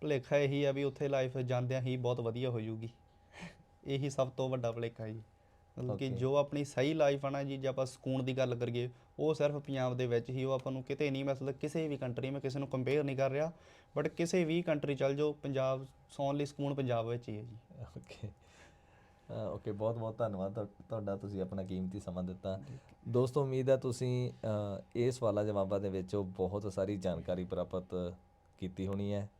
ਭੁਲੇਖਾ ਇਹੀ ਆ ਵੀ ਉੱਥੇ ਲਾਈਫ ਜਾਂਦਿਆਂ ਹੀ ਬਹੁਤ ਵਧੀਆ ਹੋ ਜਾਊਗੀ। ਇਹੀ ਸਭ ਤੋਂ ਵੱਡਾ ਭੁਲੇਖਾ ਜੀ। ਮਤਲਬ ਕਿ Okay. ਜੋ ਆਪਣੀ ਸਹੀ ਲਾਈਫ ਆ ਨਾ ਜੀ ਜੇ ਆਪਾਂ ਸਕੂਨ ਦੀ ਗੱਲ ਕਰੀਏ ਉਹ ਸਿਰਫ ਪੰਜਾਬ ਦੇ ਵਿੱਚ ਹੀ ਉਹ ਆਪਾਂ ਨੂੰ ਕਿਤੇ ਨਹੀਂ ਮਤਲਬ ਕਿਸੇ ਵੀ ਕੰਟਰੀ ਮੈਂ ਕਿਸੇ ਨੂੰ ਕੰਪੇਅਰ ਨਹੀਂ ਕਰ ਰਿਹਾ ਬਟ ਕਿਸੇ ਵੀ ਕੰਟਰੀ ਚੱਲ ਜਾਓ ਪੰਜਾਬ ਸੌਣ ਲਈ ਸਕੂਨ ਪੰਜਾਬ ਵਿੱਚ ਹੀ ਹੈ ਜੀ। ਓਕੇ ਓਕੇ ਬਹੁਤ ਬਹੁਤ ਧੰਨਵਾਦ ਤੁਹਾ- ਤੁਹਾਡਾ ਤੁਸੀਂ ਆਪਣਾ ਕੀਮਤੀ ਸਮਾਂ ਦਿੱਤਾ। ਦੋਸਤੋ ਉਮੀਦ ਹੈ ਤੁਸੀਂ ਅ, ਇਹ ਸਵਾਲਾਂ ਜਵਾਬਾਂ ਦੇ ਵਿੱਚੋਂ ਬਹੁਤ ਸਾਰੀ ਜਾਣਕਾਰੀ ਪ੍ਰਾਪਤ ਕੀਤੀ ਹੋਣੀ ਹੈ।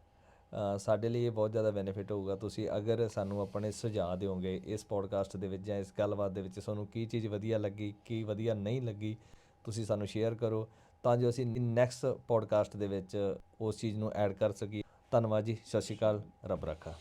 ਅ, ਸਾਡੇ ਲਈ ਇਹ ਬਹੁਤ ਜ਼ਿਆਦਾ ਬੈਨੀਫਿਟ ਹੋਊਗਾ। ਤੁਸੀਂ ਅਗਰ ਸਾਨੂੰ ਆਪਣੇ ਸੁਝਾਅ ਦਿਓਗੇ ਇਸ ਪੋਡਕਾਸਟ ਦੇ ਵਿੱਚ ਜਾਂ ਇਸ ਗੱਲਬਾਤ ਦੇ ਵਿੱਚ ਤੁਹਾਨੂੰ ਕੀ ਚੀਜ਼ ਵਧੀਆ ਲੱਗੀ ਕੀ ਵਧੀਆ ਨਹੀਂ ਲੱਗੀ ਤੁਸੀਂ ਸਾਨੂੰ ਸ਼ੇਅਰ ਕਰੋ ਤਾਂ ਜੋ ਅਸੀਂ ਨੈਕਸਟ ਪੋਡਕਾਸਟ ਦੇ ਵਿੱਚ ਉਸ ਚੀਜ਼ ਨੂੰ ਐਡ ਕਰ ਸਕੀਏ। ਧੰਨਵਾਦ ਜੀ। ਸਤਿ ਸ਼੍ਰੀ ਅਕਾਲ। ਰੱਬ ਰੱਖਾ।